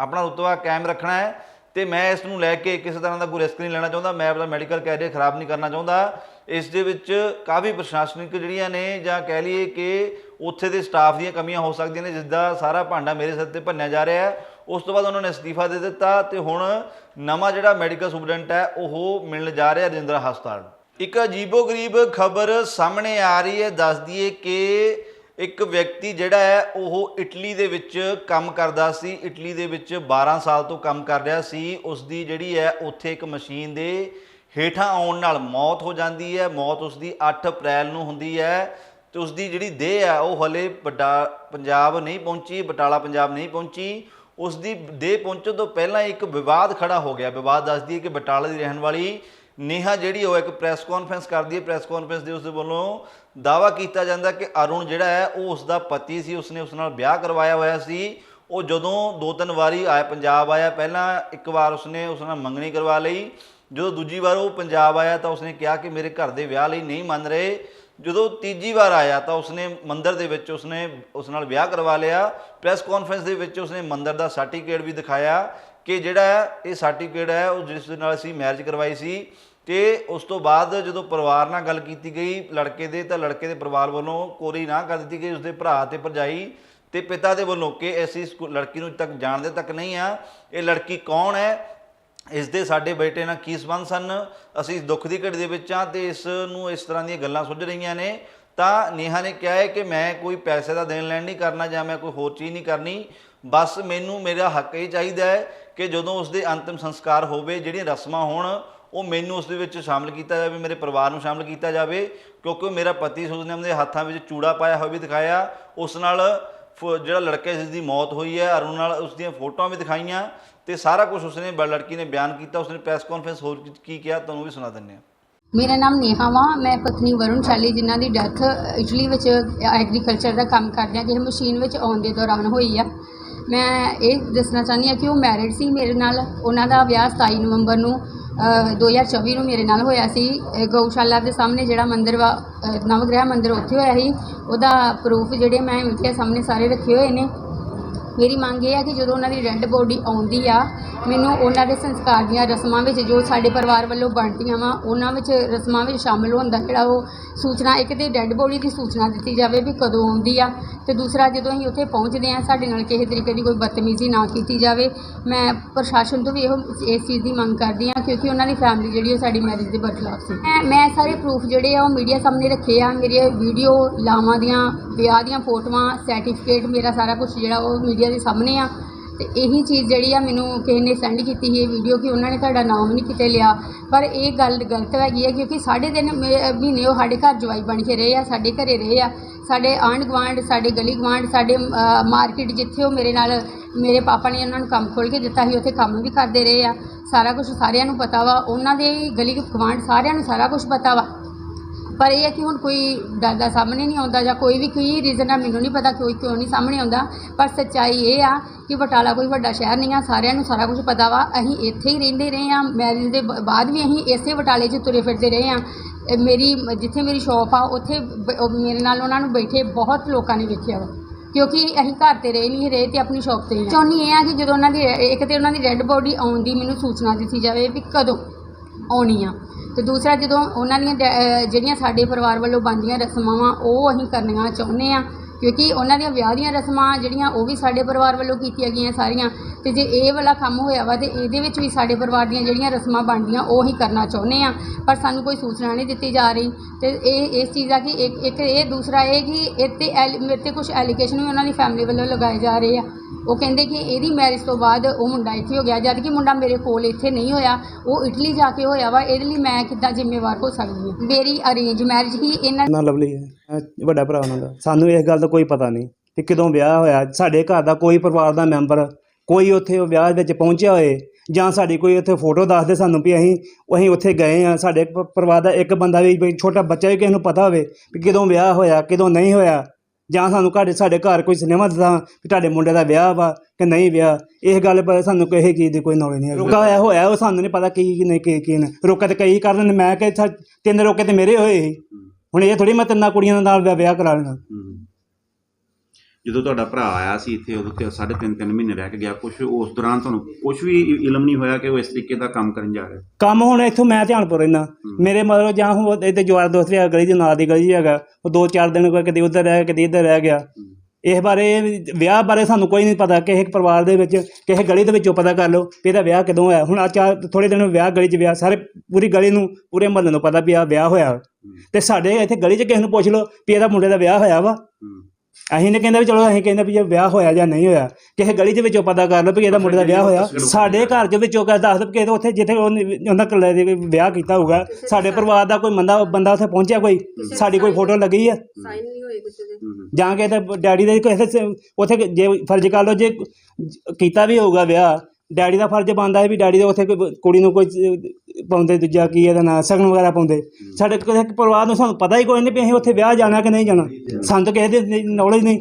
ਆਪਣਾ ਰੁਤਬਾ ਕਾਇਮ ਰੱਖਣਾ ਹੈ ਤੇ ਮੈਂ ਇਸ ਨੂੰ ਲੈ ਕੇ ਕਿਸੇ ਤਰ੍ਹਾਂ ਦਾ ਕੋਈ ਰਿਸਕ ਨਹੀਂ ਲੈਣਾ ਚਾਹੁੰਦਾ। ਮੈਂ ਆਪਣਾ ਮੈਡੀਕਲ ਕੈਰੀਅਰ ਖਰਾਬ ਨਹੀਂ ਕਰਨਾ ਚਾਹੁੰਦਾ। ਇਸ ਦੇ ਵਿੱਚ ਕਾਫੀ ਪ੍ਰਸ਼ਾਸਨਿਕ ਜਿਹੜੀਆਂ ਨੇ ਜਾਂ ਕਹਿ ਲਈਏ ਕਿ ਉੱਥੇ ਦੇ ਸਟਾਫ ਦੀਆਂ ਕਮੀਆਂ ਹੋ ਸਕਦੀਆਂ ਨੇ ਜਿਸ ਦਾ ਸਾਰਾ ਭਾਂਡਾ ਮੇਰੇ ਸਿਰ ਤੇ ਭੰਨਿਆ ਜਾ ਰਿਹਾ ਹੈ। ਉਸ ਤੋਂ ਬਾਅਦ ਉਹਨਾਂ ਨੇ ਅਸਤੀਫਾ ਦੇ ਦਿੱਤਾ ਤੇ ਹੁਣ ਨਵਾਂ ਜਿਹੜਾ ਮੈਡੀਕਲ ਸੁਪਰਡੈਂਟ ਹੈ, ਉਹ ਮਿਲਣ ਜਾ ਰਿਹਾ ਰਜਿੰਦਰਾ ਹਸਪਤਾਲ। ਇੱਕ ਅਜੀਬੋ-ਗਰੀਬ ਖਬਰ ਸਾਹਮਣੇ ਆ ਰਹੀ ਹੈ, ਦੱਸ ਦਈਏ ਕਿ ਇੱਕ ਵਿਅਕਤੀ ਜਿਹੜਾ ਹੈ, ਉਹ ਇਟਲੀ ਦੇ ਵਿੱਚ ਕੰਮ ਕਰਦਾ ਸੀ। ਇਟਲੀ ਦੇ ਵਿੱਚ 12 ਸਾਲ ਤੋਂ ਕੰਮ ਕਰ ਰਿਹਾ ਸੀ। ਉਸ ਦੀ ਜਿਹੜੀ ਹੈ, ਉੱਥੇ ਇੱਕ ਮਸ਼ੀਨ ਦੇ ਹੇਠਾਂ ਆਉਣ ਨਾਲ ਮੌਤ ਹੋ ਜਾਂਦੀ ਹੈ, ਮੌਤ ਉਸ ਦੀ 8 ਅਪ੍ਰੈਲ ਨੂੰ ਹੁੰਦੀ ਹੈ ਤੇ ਉਸ ਦੀ ਜਿਹੜੀ ਦੇਹ ਹੈ ਉਹ ਹਲੇ ਵੱਡਾ ਪੰਜਾਬ ਨਹੀਂ ਪਹੁੰਚੀ, ਬਟਾਲਾ ਪੰਜਾਬ ਨਹੀਂ ਪਹੁੰਚੀ। ਉਸ ਦੀ ਦੇਹ ਪਹੁੰਚਣ ਤੋਂ ਪਹਿਲਾਂ ਇੱਕ ਵਿਵਾਦ ਖੜਾ ਹੋ ਗਿਆ। ਵਿਵਾਦ ਦੱਸਦੀ ਹੈ ਕਿ ਬਟਾਲਾ ਦੀ ਰਹਿਣ ਵਾਲੀ ਨੇਹਾ ਜਿਹੜੀ, ਉਹ ਇੱਕ ਪ੍ਰੈਸ ਕਾਨਫਰੰਸ ਕਰਦੀ ਹੈ। ਪ੍ਰੈਸ ਕਾਨਫਰੰਸ ਦੇ ਉਸ ਦੇ ਵੱਲੋਂ ਦਾਵਾ ਕੀਤਾ ਜਾਂਦਾ ਕਿ ਅਰੁਣ ਜਿਹੜਾ ਹੈ, ਉਹ ਉਸ ਦਾ ਪਤੀ ਸੀ, ਉਸਨੇ ਉਸ ਨਾਲ ਵਿਆਹ ਕਰਵਾਇਆ ਹੋਇਆ ਸੀ। ਉਹ ਜਦੋਂ ਦੋ ਤਿੰਨ ਵਾਰੀ ਆਇਆ, ਪੰਜਾਬ ਆਇਆ, ਪਹਿਲਾਂ ਇੱਕ ਵਾਰ ਉਸਨੇ ਉਸ ਨਾਲ ਮੰਗਣੀ ਕਰਵਾ ਲਈ। ਜਦੋਂ ਦੂਜੀ ਵਾਰ ਉਹ ਪੰਜਾਬ ਆਇਆ ਤਾਂ ਉਸਨੇ ਕਿਹਾ ਕਿ ਮੇਰੇ ਘਰ ਦੇ ਵਿਆਹ ਲਈ ਨਹੀਂ ਮੰਨ ਰਹੇ। ਜਦੋਂ ਤੀਜੀ ਵਾਰ ਆਇਆ ਤਾਂ ਉਸਨੇ ਮੰਦਰ ਦੇ ਵਿੱਚ ਉਸਨੇ ਉਸ ਨਾਲ ਵਿਆਹ ਕਰਵਾ ਲਿਆ। ਪ੍ਰੈਸ ਕਾਨਫਰੰਸ ਦੇ ਵਿੱਚ ਉਸਨੇ ਮੰਦਰ ਦਾ ਸਰਟੀਫਿਕੇਟ ਵੀ ਦਿਖਾਇਆ ਕਿ ਜਿਹੜਾ ਇਹ ਸਰਟੀਫਿਕੇਟ ਹੈ, ਉਹ ਜਿਸ ਦੇ ਨਾਲ ਅਸੀਂ ਮੈਰਿਜ ਕਰਵਾਈ ਸੀ ਤੇ ਉਸ ਤੋਂ ਬਾਅਦ ਜਦੋਂ ਪਰਿਵਾਰ ਨਾਲ ਗੱਲ ਕੀਤੀ ਗਈ, ਲੜਕੇ ਦੇ ਤਾਂ ਲੜਕੇ ਦੇ ਪਰਿਵਾਰ ਵੱਲੋਂ ਕੋਰੀ ਨਾ ਕਰ ਦਿੱਤੀ ਗਈ, ਉਸਦੇ ਭਰਾ ਤੇ ਭਰਜਾਈ ਤੇ ਪਿਤਾ ਦੇ ਵੱਲੋਂ ਕਿ ਅਸੀਂ ਇਸ ਲੜਕੀ ਨੂੰ ਅਜੇ ਤੱਕ ਜਾਣਦੇ ਤੱਕ ਨਹੀਂ ਆ। ਇਹ ਲੜਕੀ ਕੌਣ ਹੈ? ਇਸ ਦੇ ਸਾਡੇ ਬੇਟੇ ਨਾਲ ਕੀ ਸੰਬੰਧ ਸਨ? ਅਸੀਂ ਇਸ ਦੁੱਖ ਦੀ ਘੜੀ ਦੇ ਵਿੱਚ ਆ ਤੇ ਇਸ ਨੂੰ ਇਸ ਤਰ੍ਹਾਂ ਦੀਆਂ ਗੱਲਾਂ ਸੁੱਝ ਰਹੀਆਂ ਨੇ। ਤਾਂ ਨੇਹਾ ਨੇ ਕਿਹਾ ਹੈ ਕਿ ਮੈਂ ਕੋਈ ਪੈਸੇ ਦਾ ਦੇਣ ਲੈਣ ਨਹੀਂ ਕਰਨਾ ਜਾਂ ਮੈਂ ਕੋਈ ਹੋਰ ਚੀਜ਼ ਨਹੀਂ ਕਰਨੀ। ਬਸ ਮੈਨੂੰ, ਮੇਰਾ ਹੱਕ ਇਹ ਚਾਹੀਦਾ ਹੈ ਕਿ ਜਦੋਂ ਉਸ ਦੇ ਅੰਤਿਮ ਸੰਸਕਾਰ ਹੋਵੇ, ਜਿਹੜੀਆਂ ਰਸਮਾਂ ਹੋਣ, ਉਹ ਮੈਨੂੰ ਉਸ ਦੇ ਵਿੱਚ ਸ਼ਾਮਲ ਕੀਤਾ ਜਾਵੇ, ਮੇਰੇ ਪਰਿਵਾਰ ਨੂੰ ਸ਼ਾਮਲ ਕੀਤਾ ਜਾਵੇ। ਕਿਉਂਕਿ ਉਹ ਮੇਰਾ ਪਤੀ ਸੀ, ਉਸਨੇ ਆਪਣੇ ਹੱਥਾਂ ਵਿੱਚ ਚੂੜਾ ਪਾਇਆ ਹੋਇਆ ਵੀ ਦਿਖਾਇਆ। ਉਸ ਨਾਲ ਫੋ- ਜਿਹੜਾ ਲੜਕਾ ਜਿਸ ਦੀ ਮੌਤ ਹੋਈ ਹੈ। ਅਰੁਣ ਨਾਲ ਉਸ ਦੀਆਂ ਫੋਟੋਆਂ ਵੀ ਦਿਖਾਈਆਂ। ਤੇ ਸਾਰਾ ਕੁਝ ਉਸਨੇ ਬ- ਲੜਕੀ ਨੇ ਬਿਆਨ ਕੀਤਾ ਉਸਨੇ ਪ੍ਰੈਸ ਕਾਨਫਰੰਸ ਹੋਰ ਕੀ- ਕੀ ਕਿਹਾ ਤੁਹਾਨੂੰ ਵੀ ਸੁਣਾ ਦਿੰਦੇ ਹਾਂ। ਮੇਰਾ ਨਾਮ ਨੇਹਾ ਵਾ ਮੈਂ ਪਤਨੀ ਵਰੁਣ ਸ਼ੈਲੀ ਜਿਨ੍ਹਾਂ ਦੀ ਡੈਥ ਇਟਲੀ ਵਿੱਚ ਐਗਰੀਕਲਚਰ ਦਾ ਕੰਮ ਕਰਦਿਆਂ ਕਿਸੇ ਮਸ਼ੀਨ ਵਿੱਚ ਆਉਣ ਦੇ ਦੌਰਾਨ ਹੋਈ ਆ। ਮੈਂ ਇਹ ਦੱਸਣਾ ਚਾਹੁੰਦੀ ਹਾਂ ਕਿ ਉਹ ਮੈਰਿਡ ਸੀ ਮੇਰੇ ਨਾਲ ਉਹਨਾਂ ਦਾ ਵਿਆਹ 27 ਨਵੰਬਰ ਨੂੰ ਅ, 2024 ਨੂੰ ਮੇਰੇ ਨਾਲ ਹੋਇਆ ਸੀ। ਅ, ਗਊਸ਼ਾਲਾ ਦੇ ਸਾਹਮਣੇ ਜਿਹੜਾ ਮੰਦਿਰ ਵਾ ਅ, ਨਵਗ੍ਰਹਿ ਮੰਦਿਰ ਉੱਥੇ ਹੋਇਆ ਸੀ। ਉਹਦਾ ਪ੍ਰੂਫ ਜਿਹੜੇ ਮੈਂ ਮੀਡੀਆ ਸਾਹਮਣੇ ਸਾਰੇ ਰੱਖੇ ਹੋਏ ਨੇ। ਮੇਰੀ ਮੰਗ ਇਹ ਹੈ ਕਿ ਜਦੋਂ ਉਹਨਾਂ ਦੀ ਡੈੱਡ ਬੋਡੀ ਆਉਂਦੀ ਆ, ਮੈਨੂੰ ਉਹਨਾਂ ਦੇ ਸੰਸਕਾਰ ਦੀਆਂ ਰਸਮਾਂ ਵਿੱਚ ਜੋ ਸਾਡੇ ਪਰਿਵਾਰ ਵੱਲੋਂ ਬਣਦੀਆਂ ਵਾ, ਉਹਨਾਂ ਵਿੱਚ ਰਸਮਾਂ ਵਿੱਚ ਸ਼ਾਮਲ ਹੁੰਦਾ ਜਿਹੜਾ ਉਹ ਸੂਚਨਾ, ਇੱਕ ਤੇ ਡੈੱਡ ਬੋਡੀ ਦੀ ਸੂਚਨਾ ਦਿੱਤੀ ਜਾਵੇ ਵੀ ਕਦੋਂ ਆਉਂਦੀ ਆ ਤੇ ਦੂਸਰਾ ਜਦੋਂ ਅਸੀਂ ਉੱਥੇ ਪਹੁੰਚਦੇ ਆ, ਸਾਡੇ ਨਾਲ ਕਿਸੇ ਤਰੀਕੇ ਦੀ ਕੋਈ ਬਦਤਮੀਜ਼ੀ ਨਾ ਕੀਤੀ ਜਾਵੇ। ਮੈਂ ਪ੍ਰਸ਼ਾਸਨ ਤੋਂ ਵੀ ਇਹੋ ਇਸ ਚੀਜ਼ ਦੀ ਮੰਗ ਕਰਦੀ ਆ ਕਿਉਂਕਿ ਉਹਨਾਂ ਦੀ ਫੈਮਿਲੀ ਜਿਹੜੀ ਉਹ ਸਾਡੀ ਮੈਰਿਜ ਦੇ ਬਦਲਾਅ ਸੀ। ਮੈਂ ਮੈਂ ਸਾਰੇ ਪ੍ਰੂਫ ਜਿਹੜੇ ਆ ਉਹ ਮੀਡੀਆ ਸਾਹਮਣੇ ਰੱਖੇ ਆ ਮੇਰੇ ਵੀਡੀਓ ਲਾਵਾਂ ਦੀਆਂ, ਵਿਆਹ ਦੀਆਂ ਫੋਟੋਆਂ ਸਰਟੀਫਿਕੇਟ ਮੇਰਾ ਸਾਰਾ ਕੁਝ ਜਿਹੜਾ ਉਹ ਮੀਡੀਆ ਦੇ ਸਾਹਮਣੇ ਆ। ਤੇ ਇਹੀ ਚੀਜ਼ ਜਿਹੜੀ ਆ ਮੈਨੂੰ ਕਿਸੇ ਨੇ ਸੈਂਡ ਕੀਤੀ ਸੀ ਇਹ ਵੀਡੀਓ ਕਿ ਉਹਨਾਂ ਨੇ ਤੁਹਾਡਾ ਨਾਮ ਨਹੀਂ ਕਿਤੇ ਲਿਆ। ਪਰ ਇਹ ਗੱਲ ਗਲਤ ਹੈਗੀ ਹੈ ਕਿਉਂਕਿ ਸਾਢੇ ਦਿਨ ਮਹੀਨੇ ਉਹ ਸਾਡੇ ਘਰ ਜਵਾਈ ਬਣ ਕੇ ਰਹੇ ਆ, ਸਾਡੇ ਘਰੇ ਰਹੇ ਆ। ਸਾਡੇ ਆਂਢ ਗੁਆਂਢ, ਸਾਡੇ ਗਲੀ ਗੁਆਂਢ, ਸਾਡੇ ਮਾਰਕੀਟ ਜਿੱਥੇ ਉਹ ਮੇਰੇ ਨਾਲ, ਮੇਰੇ ਪਾਪਾ ਨੇ ਉਹਨਾਂ ਨੂੰ ਕੰਮ ਖੋਲ ਕੇ ਦਿੱਤਾ ਸੀ, ਉੱਥੇ ਕੰਮ ਵੀ ਕਰਦੇ ਰਹੇ ਆ। ਸਾਰਾ ਕੁਝ ਸਾਰਿਆਂ ਨੂੰ ਪਤਾ ਵਾ। ਉਹਨਾਂ ਦੇ ਗਲੀ ਗੁਆਂਢ ਸਾਰਿਆਂ ਨੂੰ ਸਾਰਾ ਕੁਝ ਪਤਾ ਵਾ। ਪਰ ਇਹ ਹੈ ਕਿ ਹੁਣ ਕੋਈ ਡਰਦਾ ਸਾਹਮਣੇ ਨਹੀਂ ਆਉਂਦਾ ਜਾਂ ਕੋਈ ਵੀ ਕੋਈ ਰੀਜ਼ਨ ਆ ਮੈਨੂੰ ਨਹੀਂ ਪਤਾ ਕੋਈ ਕਿਉਂ ਨਹੀਂ ਸਾਹਮਣੇ ਆਉਂਦਾ। ਪਰ ਸੱਚਾਈ ਇਹ ਆ ਕਿ ਬਟਾਲਾ ਕੋਈ ਵੱਡਾ ਸ਼ਹਿਰ ਨਹੀਂ ਆ, ਸਾਰਿਆਂ ਨੂੰ ਸਾਰਾ ਕੁਝ ਪਤਾ ਵਾ। ਅਸੀਂ ਇੱਥੇ ਹੀ ਰਹਿੰਦੇ ਰਹੇ ਆ ਮੈਰਿਜ ਦੇ ਬਾਅਦ ਵੀ ਅਸੀਂ ਇਸੇ ਬਟਾਲੇ 'ਚ ਤੁਰੇ ਫਿਰਦੇ ਰਹੇ ਆ ਮੇਰੀ, ਜਿੱਥੇ ਮੇਰੀ ਸ਼ਾਪ ਆ, ਉੱਥੇ ਮੇਰੇ ਨਾਲ ਉਹਨਾਂ ਨੂੰ ਬੈਠੇ ਬਹੁਤ ਲੋਕਾਂ ਨੇ ਵੇਖਿਆ ਵਾ। ਕਿਉਂਕਿ ਅਸੀਂ ਘਰ ਤੇ ਰਹੇ ਨਹੀਂ, ਰਹੇ ਤੇ ਆਪਣੀ ਸ਼ਾਪ ਤੇ ਹੀ ਚਾਹੁੰਦੀ ਇਹ ਆ ਕਿ ਜਦੋਂ ਉਹਨਾਂ ਦੀ, ਇੱਕ ਤੇ ਉਹਨਾਂ ਦੀ ਡੈੱਡ ਬੋਡੀ ਆਉਣ ਦੀ ਮੈਨੂੰ ਸੂਚਨਾ ਦਿੱਤੀ ਜਾਵੇ ਵੀ ਕਦੋਂ ਆਉਣੀ ਆ। ਤੇ ਦੂਸਰਾ ਜਦੋਂ ਉਹਨਾਂ ਦੀਆਂ ਡੈ- ਜਿਹੜੀਆਂ ਸਾਡੇ ਪਰਿਵਾਰ ਵੱਲੋਂ ਬਣਦੀਆਂ ਰਸਮਾਂ ਵਾ, ਉਹ ਅਸੀਂ ਕਰਨੀਆਂ ਚਾਹੁੰਦੇ ਆ ਕਿਉਂਕਿ ਉਹਨਾਂ ਦੀਆਂ ਵਿਆਹ ਦੀਆਂ ਰਸਮਾਂ ਜਿਹੜੀਆਂ ਉਹ ਵੀ ਸਾਡੇ ਪਰਿਵਾਰ ਵੱਲੋਂ ਕੀਤੀਆਂ ਗਈਆਂ ਸਾਰੀਆਂ ਤੇ ਜੇ ਇਹ ਵਾਲਾ ਕੰਮ ਹੋਇਆ ਵਾ ਤੇ ਇਹਦੇ ਵਿੱਚ ਵੀ ਸਾਡੇ ਪਰਿਵਾਰ ਦੀਆਂ ਜਿਹੜੀਆਂ ਰਸਮਾਂ ਬਣਦੀਆਂ ਉਹ ਹੀ ਕਰਨਾ ਚਾਹੁੰਦੇ ਆ, ਪਰ ਸਾਨੂੰ ਕੋਈ ਸੂਚਨਾ ਨਹੀਂ ਦਿੱਤੀ ਜਾ ਰਹੀ ਤੇ ਇਹ, ਇਸ ਚੀਜ਼ ਦਾ ਕਿ ਇੱਕ ਇੱਕ ਇਹ ਦੂਸਰਾ ਇਹ ਕਿ ਇਹ ਤੇ ਐਲ- ਮੇਰੇ ਤੇ ਕੁਝ ਐਲੀਗੇਸ਼ਨ ਵੀ ਉਹਨਾਂ ਦੀ ਫੈਮਿਲੀ ਵੱਲੋਂ ਲਗਾਏ ਜਾ ਰਹੇ ਆ। ਉਹ ਕਹਿੰਦੇ ਕਿ ਇਹਦੀ ਮੈਰਿਜ ਤੋਂ ਬਾਅਦ ਉਹ ਮੁੰਡਾ ਇੱਥੇ ਹੋ ਗਿਆ ਜਦ ਕਿ ਮੁੰਡਾ ਮੇਰੇ ਕੋਲ ਇੱਥੇ ਨਹੀਂ ਹੋਇਆ, ਉਹ ਇਟਲੀ ਜਾ ਕੇ ਹੋਇਆ ਵਾ, ਇਹਦੇ ਲਈ ਮੈਂ ਕਿੱਦਾਂ ਜ਼ਿੰਮੇਵਾਰ ਹੋ ਸਕਦੀ ਹਾਂ? ਮੇਰੀ ਅਰੇਂਜ ਮੈਰਿਜ ਹੀ ਇਹਨਾਂ ਨਾ ਲਵਲੀ ਹੈ ਵੱਡਾ ਭਰਾ ਉਹਨਾਂ ਦਾ। ਸਾਨੂੰ ਇਸ ਗੱਲ ਦਾ ਕੋਈ ਪਤਾ ਨਹੀਂ ਕਿ ਕਦੋਂ ਵਿਆਹ ਹੋਇਆ। ਸਾਡੇ ਘਰ ਦਾ ਕੋਈ ਪਰਿਵਾਰ ਦਾ ਮੈਂਬਰ ਕੋਈ ਉੱਥੇ ਉਹ ਵਿਆਹ ਵਿੱਚ ਪਹੁੰਚਿਆ ਹੋਏ ਜਾਂ ਸਾਡੀ ਕੋਈ ਉੱਥੇ ਫੋਟੋ ਦੱਸਦੇ ਸਾਨੂੰ ਵੀ ਅਸੀਂ ਅਸੀਂ ਉੱਥੇ ਗਏ ਆ ਸਾਡੇ ਪ- ਪਰਿਵਾਰ ਦਾ ਇੱਕ ਬੰਦਾ ਵੀ ਵੀ ਛੋਟਾ ਬੱਚਾ ਵੀ ਕਿਸੇ ਨੂੰ ਪਤਾ ਹੋਵੇ ਵੀ ਕਦੋਂ ਵਿਆਹ ਹੋਇਆ ਕਦੋਂ ਨਹੀਂ ਹੋਇਆ ਜਾਂ ਸਾਨੂੰ ਘਰ ਸਾਡੇ ਘਰ ਕੋਈ ਸਿਨੇਮਾ ਦੱਸਾਂ ਵੀ ਤੁਹਾਡੇ ਮੁੰਡੇ ਦਾ ਵਿਆਹ ਵਾ ਕਿ ਨਹੀਂ ਵਿਆਹ। ਇਹ ਗੱਲ ਪਰ ਸਾਨੂੰ ਕਿਸੇ ਚੀਜ਼ ਦੀ ਕੋਈ ਨੌਲੇਜ ਨਹੀਂ ਹੈ ਰੁਕਾ ਹੋਇਆ ਹੋਇਆ ਉਹ ਸਾਨੂੰ ਨਹੀਂ ਪਤਾ ਕੀ ਕੀ ਨਹੀਂ ਕੀ ਕੀ ਨਹੀਂ। ਰੁਕਾ ਤੇ ਕਈ ਕਰ ਦਿੰਦੇ ਮੈਂ ਕਿ ਤਿੰਨ ਰੋਕੇ ਤੇ ਮੇਰੇ ਹੋਏ ਸੀ। ਹੁਣ ਇਹ ਥੋੜੀ ਮੈਂ ਤਿੰਨਾਂ ਕੁੜੀਆਂ ਦੇ ਨਾਲ ਵਿਆਹ- ਵਿਆਹ ਕਰਾ ਲੈਣਾ। ਜਦੋਂ ਤੁਹਾਡਾ ਭਰਾ ਆਇਆ ਸੀ ਇੱਥੇ ਉਦੋਂ ਤੇ ਸਾਢੇ ਤਿੰਨ ਤਿੰਨ ਮਹੀਨੇ ਰਹਿ ਕੇ ਗਿਆ ਕੁਝ ਉਸ ਦੌਰਾਨ ਤੁਹਾਨੂੰ ਕੁਝ ਵੀ ਇਲਮ ਨਹੀਂ ਹੋਇਆ ਕਿ ਉਹ ਇਸ ਤਰੀਕੇ ਦਾ ਕੰਮ ਕਰਨ ਜਾ ਰਿਹਾ? ਕੰਮ ਹੁਣ ਇੱਥੋਂ ਮੈਂ ਧਿਆਨਪੁਰ ਰਹਿਣਾ ਮੇਰੇ ਮਤਲਬ ਜਾਂ ਹੁਣ ਇੱਥੇ ਜਵਾਰ ਦੋਸਤ ਹੈਗਾ ਗਲੀ ਦੇ ਨਾਲ ਦੀ ਗਲੀ ਹੈਗਾ। ਉਹ ਦੋ ਚਾਰ ਦਿਨ ਕੋਈ ਕਦੇ ਉੱਧਰ ਰਹਿ ਕਦੇ ਇੱਧਰ ਰਹਿ ਗਿਆ। ਇਸ ਬਾਰੇ ਵਿਆਹ ਬਾਰੇ ਸਾਨੂੰ ਕੋਈ ਨਹੀਂ ਪਤਾ। ਕਿਸੇ ਪਰਿਵਾਰ ਦੇ ਵਿੱਚ ਕਿਸੇ ਗਲੀ ਦੇ ਵਿੱਚੋਂ ਪਤਾ ਕਰ ਲਓ ਵੀ ਇਹਦਾ ਵਿਆਹ ਕਦੋਂ ਹੋਇਆ। ਹੁਣ ਆ ਚਾਰ ਥੋੜੇ ਦਿਨ ਵਿਆਹ ਗਲੀ 'ਚ ਵਿਆਹ ਸਾਰੇ ਪੂਰੀ ਗਲੀ ਨੂੰ ਪੂਰੇ ਮਹੱਲੇ ਨੂੰ ਪਤਾ ਵੀ ਆ ਵਿਆਹ ਹੋਇਆ। ਤੇ ਸਾਡੇ ਇੱਥੇ ਗਲੀ 'ਚ ਕਿਸੇ ਨੂੰ ਪੁੱਛ ਲਓ ਵੀ ਇਹਦਾ ਮੁੰਡੇ ਦਾ ਵਿਆਹ ਹੋਇਆ ਵਾ। ਅਸੀਂ ਨੇ ਕਹਿੰਦੇ ਵੀ ਚਲੋ ਅਸੀਂ ਕਹਿੰਦੇ ਵੀ ਜੇ ਵਿਆਹ ਹੋਇਆ ਜਾਂ ਨਹੀਂ ਹੋਇਆ ਕਿਸੇ ਗਲੀ ਦੇ ਵਿੱਚੋਂ ਪਤਾ ਕਰ ਲਓ ਵੀ ਇਹਦਾ ਮੁੰਡੇ ਦਾ ਵਿਆਹ ਹੋਇਆ। ਸਾਡੇ ਘਰ ਦੇ ਵਿੱਚੋਂ ਕਹ ਦੱਸ ਕਿ ਉੱਥੇ ਜਿੱਥੇ ਉਹਨੇ ਉਹਨਾਂ ਕੱਲੇ ਦੇ ਵਿਆਹ ਕੀਤਾ ਹੋਊਗਾ। ਸਾਡੇ ਪਰਿਵਾਰ ਦਾ ਕੋਈ ਬੰਦਾ ਬੰਦਾ ਉੱਥੇ ਪਹੁੰਚਿਆ ਕੋਈ? ਸਾਡੀ ਕੋਈ ਫੋਟੋ ਲੱਗੀ ਆ। ਸਾਈਨ ਨਹੀਂ ਹੋਏ ਕਿਸੇ ਦੇ। ਹਮ। ਜਾਂ ਕਿ ਤੇ ਡੈਡੀ ਦੇ ਕਿਸੇ ਸ- ਉੱਥੇ ਜੇ ਫਰਜ਼ ਕਰ ਲਓ ਜੇ ਕੀਤਾ ਵੀ ਹੋਊਗਾ ਵਿਆਹ ਡੈਡੀ ਦਾ ਫਰਜ਼ ਬਣਦਾ ਹੈ ਵੀ ਡੈਡੀ ਦੇ ਉੱਥੇ ਕੋਈ ਕੁੜੀ ਨੂੰ ਕੋਈ ਪਾਉਂਦੇ, ਦੂਜਾ ਕੀ ਇਹਦਾ ਨਾਂ, ਸਗਨ ਵਗੈਰਾ ਪਾਉਂਦੇ। ਸਾਡੇ ਕਿਸੇ ਪਰਿਵਾਰ ਨੂੰ ਸਾਨੂੰ ਪਤਾ ਹੀ ਕੋਈ ਨਹੀਂ ਵੀ ਅਸੀਂ ਉੱਥੇ ਵਿਆਹ ਜਾਣਾ ਕਿ ਨਹੀਂ ਜਾਣਾ। ਸਾਨੂੰ ਤਾਂ ਕਿਸੇ ਦੀ ਨੌਲੇਜ ਨਹੀਂ।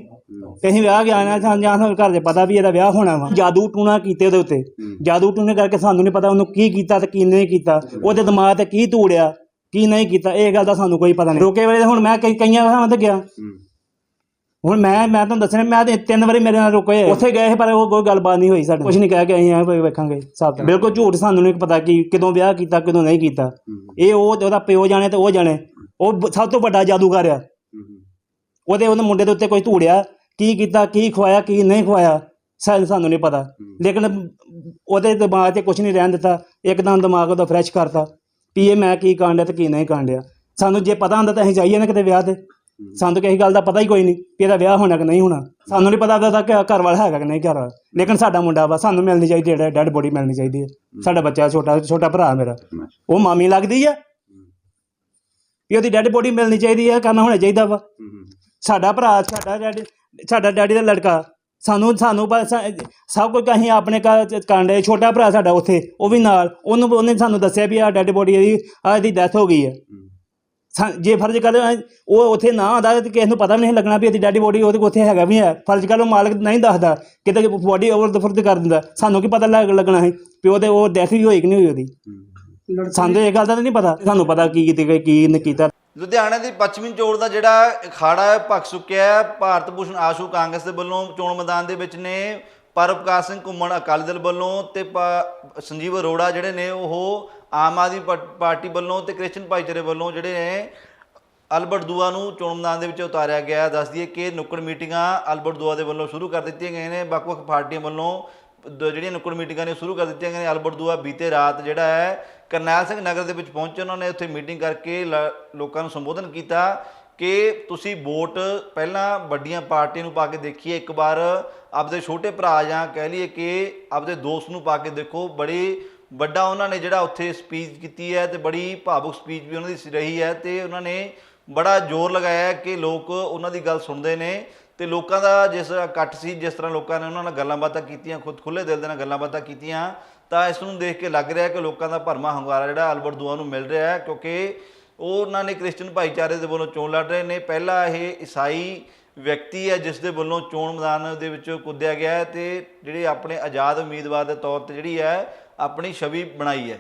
ਕਿ ਅਸੀਂ ਵਿਆਹ ਜਾਣਾ ਸਾਨੂੰ ਜਾਂ ਸਾਨੂੰ ਘਰ ਦੇ ਪਤਾ ਵੀ ਇਹਦਾ ਵਿਆਹ ਹੋਣਾ ਵਾ। ਜਾਦੂ ਟੂਣਾ ਕੀਤੇ ਉਹਦੇ ਉੱਤੇ। ਜਾਦੂ ਟੂਣੇ ਕਰਕੇ ਸਾਨੂੰ ਨਹੀਂ ਪਤਾ ਉਹਨੂੰ ਕੀ ਕੀਤਾ ਤੇ ਕੀ ਨਹੀਂ ਕੀਤਾ। ਉਹਦੇ ਦਿਮਾਗ ਤੇ ਕੀ ਧੂੜਿਆ ਕੀ ਨਹੀਂ ਕੀਤਾ, ਇਹ ਗੱਲ ਦਾ ਸਾਨੂੰ ਕੋਈ ਪਤਾ ਨਹੀਂ। ਰੋਕੇ ਵੇਲੇ ਹੁਣ ਮੈਂ ਕਈ ਕਈਆਂ ਥਾਵਾਂ ਤੇ ਗਿਆ। ਹੁਣ ਮੈਂ ਮੈਂ ਤੁਹਾਨੂੰ ਦੱਸਣਾ ਮੈਂ ਤੇ ਤਿੰਨ ਵਾਰੀ ਮੇਰੇ ਨਾਲ ਰੁਕੇ। ਉੱਥੇ ਗਏ ਪਰ ਉਹ ਕੋਈ ਗੱਲਬਾਤ ਨਹੀਂ ਹੋਈ ਸਾਡੇ ਕੁਝ ਨਹੀਂ ਕਹਿ ਕੇ ਅਸੀਂ ਆ ਵੇਖਾਂਗੇ ਹਿਸਾਬ ਤਾਂ ਬਿਲਕੁਲ ਝੂਠ ਸਾਨੂੰ ਨਹੀਂ ਪਤਾ ਕਿ ਕਦੋਂ ਵਿਆਹ ਕੀਤਾ ਕਦੋਂ ਨਹੀਂ ਕੀਤਾ। ਇਹ ਉਹ ਉਹਦਾ ਪਿਓ ਜਾਣੇ ਤੇ ਉਹ ਜਾਣੇ। ਉਹ ਸਭ ਤੋਂ ਵੱਡਾ ਜਾਦੂਗਰ ਆ। ਉਹਦੇ ਉਹਦੇ ਮੁੰਡੇ ਦੇ ਉੱਤੇ ਕੋਈ ਧੂੜਿਆ ਕੀ ਕੀਤਾ ਕੀ ਖਵਾਇਆ ਕੀ ਨਹੀਂ ਖਵਾਇਆ ਸਾਨੂੰ ਸਾਨੂੰ ਨਹੀਂ ਪਤਾ। ਲੇਕਿਨ ਉਹਦੇ ਦਿਮਾਗ 'ਚ ਕੁਝ ਨਹੀਂ ਰਹਿਣ ਦਿੱਤਾ ਇੱਕਦਮ ਦਿਮਾਗ ਉਹਦਾ ਫਰੈਸ਼ ਕਰਤਾ ਇਹ ਮੈਂ ਕੀ ਕਾਂਡਿਆ ਤੇ ਕੀ ਨਹੀਂ ਕਾਂਡਿਆ। ਸਾਨੂੰ ਜੇ ਪਤਾ ਹੁੰਦਾ ਤਾਂ ਅਸੀਂ ਜਾਈਏ ਨਾ ਕਿਤੇ ਵਿਆਹ ਤੇ। ਸਾਨੂੰ ਤਾਂ ਕਿਸੇ ਗੱਲ ਦਾ ਪਤਾ ਹੀ ਕੋਈ ਨਹੀਂ ਕਿ ਇਹਦਾ ਵਿਆਹ ਹੋਣਾ ਕਿ ਨਹੀਂ ਹੋਣਾ। ਸਾਨੂੰ ਨਹੀਂ ਪਤਾ ਉਹਦਾ ਕਿ ਘਰ ਵਾਲਾ ਹੈਗਾ ਕਿ ਨਹੀਂ ਘਰ। ਵਾਲਾ ਲੇਕਿਨ ਸਾਡਾ ਮੁੰਡਾ ਵਾ ਸਾਨੂੰ ਮਿਲਣੀ ਚਾਹੀਦੀ ਹੈ ਡੈਡ ਬੋਡੀ ਮਿਲਣੀ ਚਾਹੀਦੀ ਹੈ। ਸਾਡਾ ਬੱਚਾ ਛੋਟਾ ਛੋਟਾ ਭਰਾ ਮੇਰਾ। ਉਹ ਮਾਮੀ ਲੱਗਦੀ ਆ। ਵੀ ਉਹਦੀ ਡੈਡ ਬੋਡੀ ਮਿਲਣੀ ਚਾਹੀਦੀ ਹੈ ਕਰਨਾ ਹੋਣਾ ਚਾਹੀਦਾ ਵਾ। ਸਾਡਾ ਭਰਾ ਸਾਡਾ ਡੈਡੀ ਸਾਡਾ ਡੈਡੀ ਦਾ ਲੜਕਾ। ਸਾਨੂੰ ਸਾਨੂੰ ਸਭ ਕੁਝ ਅਸੀਂ ਆਪਣੇ ਕਾਂਡੇ ਛੋਟਾ ਭਰਾ ਸਾਡਾ ਉੱਥੇ ਉਹ ਵੀ ਨਾਲ। ਉਹਨੂੰ ਉਹਨੇ ਸਾਨੂੰ ਦੱਸਿਆ ਵੀ ਆ ਡੈਡ ਬੋਡੀ ਇਹਦੀ ਆ ਇਹਦੀ ਡੈਥ ਹੋ ਗਈ ਹੈ। ਜੇ ਫਰਜ਼ ਕਰ ਉਹ ਉੱਥੇ ਨਾ ਆਉਂਦਾ ਤੇ ਕਿਸੇ ਨੂੰ ਪਤਾ ਵੀ ਨਹੀਂ ਲੱਗਣਾ ਵੀ ਇਹਦੀ ਡੈਡੀ ਬੋਡੀ ਉਹਦੇ ਉੱਥੇ ਹੈਗਾ ਵੀ ਹੈ। ਫਰਜ਼ ਕਰ ਉਹ ਮਾਲਕ ਨਹੀਂ ਦੱਸਦਾ ਕਿਤੇ ਬੋਡੀ ਓਵਰ ਦਫਰਦ ਕਰ ਦਿੰਦਾ। ਸਾਨੂੰ ਕੀ ਪਤਾ ਲੱਗ ਲੱਗਣਾ ਹੈ? ਵੀ ਉਹਦੇ ਉਹ ਡੈਥ ਵੀ ਹੋਈ ਕਿ ਨਹੀਂ ਹੋਈ ਉਹਦੀ? ਸਾਨੂੰ ਇਹ ਗੱਲ ਦਾ ਤਾਂ ਨਹੀਂ ਪਤਾ। ਸਾਨੂੰ ਪਤਾ ਕੀ ਕੀਤੀ ਕੀ ਨਹੀਂ ਕੀਤਾ। ਲੁਧਿਆਣਾ ਦੀ ਪੱਛਮੀ ਚੋੜ ਦਾ ਜਿਹੜਾ ਅਖਾੜਾ ਹੈ ਭਖ ਚੁੱਕਿਆ ਹੈ। ਭਾਰਤ ਭੂਸ਼ਣ ਆਸ਼ੂ ਕਾਂਗਰਸ ਦੇ ਵੱਲੋਂ ਚੋਣ ਮੈਦਾਨ ਦੇ ਵਿੱਚ ਨੇ ਪਰਪਕਾਰ ਸਿੰਘ ਘੁੰਮਣ ਅਕਾਲੀ ਦਲ ਵੱਲੋਂ ਤੇ ਸੰਜੀਵ ਅਰੋੜਾ ਜਿਹੜੇ ਨੇ ਉਹ ਆਮ ਆਦਮੀ ਪਾ- ਪਾਰਟੀ ਵੱਲੋਂ ਤੇ ਕ੍ਰਿਸਚਨ ਭਾਈਚਾਰੇ ਵੱਲੋਂ ਜਿਹੜੇ ਨੇ ਅਲਬਰਟ ਦੂਆ ਨੂੰ ਚੋਣ ਮੈਦਾਨ ਦੇ ਵਿੱਚ ਉਤਾਰਿਆ ਗਿਆ। ਦੱਸ ਦਈਏ ਕਿ ਨੁੱਕੜ ਮੀਟਿੰਗਾਂ ਅਲਬਰਟ ਦੂਆ ਦੇ ਵੱਲੋਂ ਸ਼ੁਰੂ ਕਰ ਦਿੱਤੀਆਂ ਗਈਆਂ ਨੇ। ਵੱਖ-ਵੱਖ ਪਾਰਟੀਆਂ ਵੱਲੋਂ ਦ- ਜਿਹੜੀਆਂ ਨੁੱਕੜ ਮੀਟਿੰਗਾਂ ਨੇ ਸ਼ੁਰੂ ਕਰ ਦਿੱਤੀਆਂ ਗਈਆਂ ਨੇ। ਅਲਬਰਟ ਦੂਆ ਬੀਤੇ ਰਾਤ ਜਿਹੜਾ ਹੈ ਕਰਨੈਲ ਸਿੰਘ ਨਗਰ ਦੇ ਵਿੱਚ ਪਹੁੰਚੇ। ਉਹਨਾਂ ਨੇ ਉੱਥੇ ਮੀਟਿੰਗ ਕਰਕੇ ਲ- ਲੋਕਾਂ ਨੂੰ ਸੰਬੋਧਨ ਕੀਤਾ ਕਿ ਤੁਸੀਂ ਵੋਟ ਪਹਿਲਾਂ ਵੱਡੀਆਂ ਪਾਰਟੀਆਂ ਨੂੰ ਪਾ ਕੇ ਦੇਖੀਏ। ਇੱਕ ਵਾਰ ਆਪਦੇ ਛੋਟੇ ਭਰਾ ਜਾਂ ਕਹਿ ਲਈਏ ਕਿ ਆਪਦੇ ਦੋਸਤ ਨੂੰ ਪਾ ਕੇ ਦੇਖੋ। ਬੜੀ ਵੱਡਾ ਉਹਨਾਂ ਨੇ ਜਿਹੜਾ ਉੱਥੇ ਸਪੀਚ ਕੀਤੀ ਹੈ ਤੇ ਬੜੀ ਭਾਵੁਕ ਸਪੀਚ ਵੀ ਉਹਨਾਂ ਦੀ ਰਹੀ ਹੈ ਤੇ ਉਹਨਾਂ ਨੇ ਬੜਾ ਜ਼ੋਰ ਲਗਾਇਆ ਕਿ ਲੋਕ ਉਹਨਾਂ ਦੀ ਗੱਲ ਸੁਣਦੇ ਨੇ ਤੇ ਲੋਕਾਂ ਦਾ ਜਿਸ ਤਰ੍ਹਾਂ ਇਕੱਠ ਸੀ, ਜਿਸ ਤਰ੍ਹਾਂ ਲੋਕਾਂ ਨੇ ਉਹਨਾਂ ਨਾਲ ਗੱਲਾਂ ਬਾਤਾਂ ਕੀਤੀਆਂ, ਖੁਦ ਖੁੱਲੇ ਦਿਲ ਦੇ ਨਾਲ ਗੱਲਾਂ ਬਾਤਾਂ ਕੀਤੀਆਂ, ਤਾਂ ਇਸ ਨੂੰ ਦੇਖ ਕੇ ਲੱਗ ਰਿਹਾ ਕਿ ਲੋਕਾਂ ਦਾ ਭਰਮਾ ਹੰਗਾਰਾ ਜਿਹੜਾ ਅਲਬਰਟ ਦੂਆ ਨੂੰ ਮਿਲ ਰਿਹਾ ਹੈ ਕਿਉਂਕਿ ਉਹ ਉਹਨਾਂ ਨੇ ਕ੍ਰਿਸਚਨ ਭਾਈਚਾਰੇ ਦੇ ਵੱਲੋਂ ਚੋਣ ਲੜ ਰਹੇ ਨੇ। ਪਹਿਲਾ ਇਹ ਈਸਾਈ ਵਿਅਕਤੀ ਹੈ ਜਿਸ ਦੇ ਵੱਲੋਂ ਚੋਣ ਮੈਦਾਨ ਦੇ ਵਿੱਚ ਕੁੱਦਿਆ ਗਿਆ ਹੈ ਤੇ ਜਿਹੜੇ ਆਪਣੇ ਆਜ਼ਾਦ ਉਮੀਦਵਾਰ ਦੇ ਤੌਰ ਤੇ ਜਿਹੜੀ ਹੈ ਆਪਣੀ ਛਵੀ ਬਣਾਈ ਹੈ।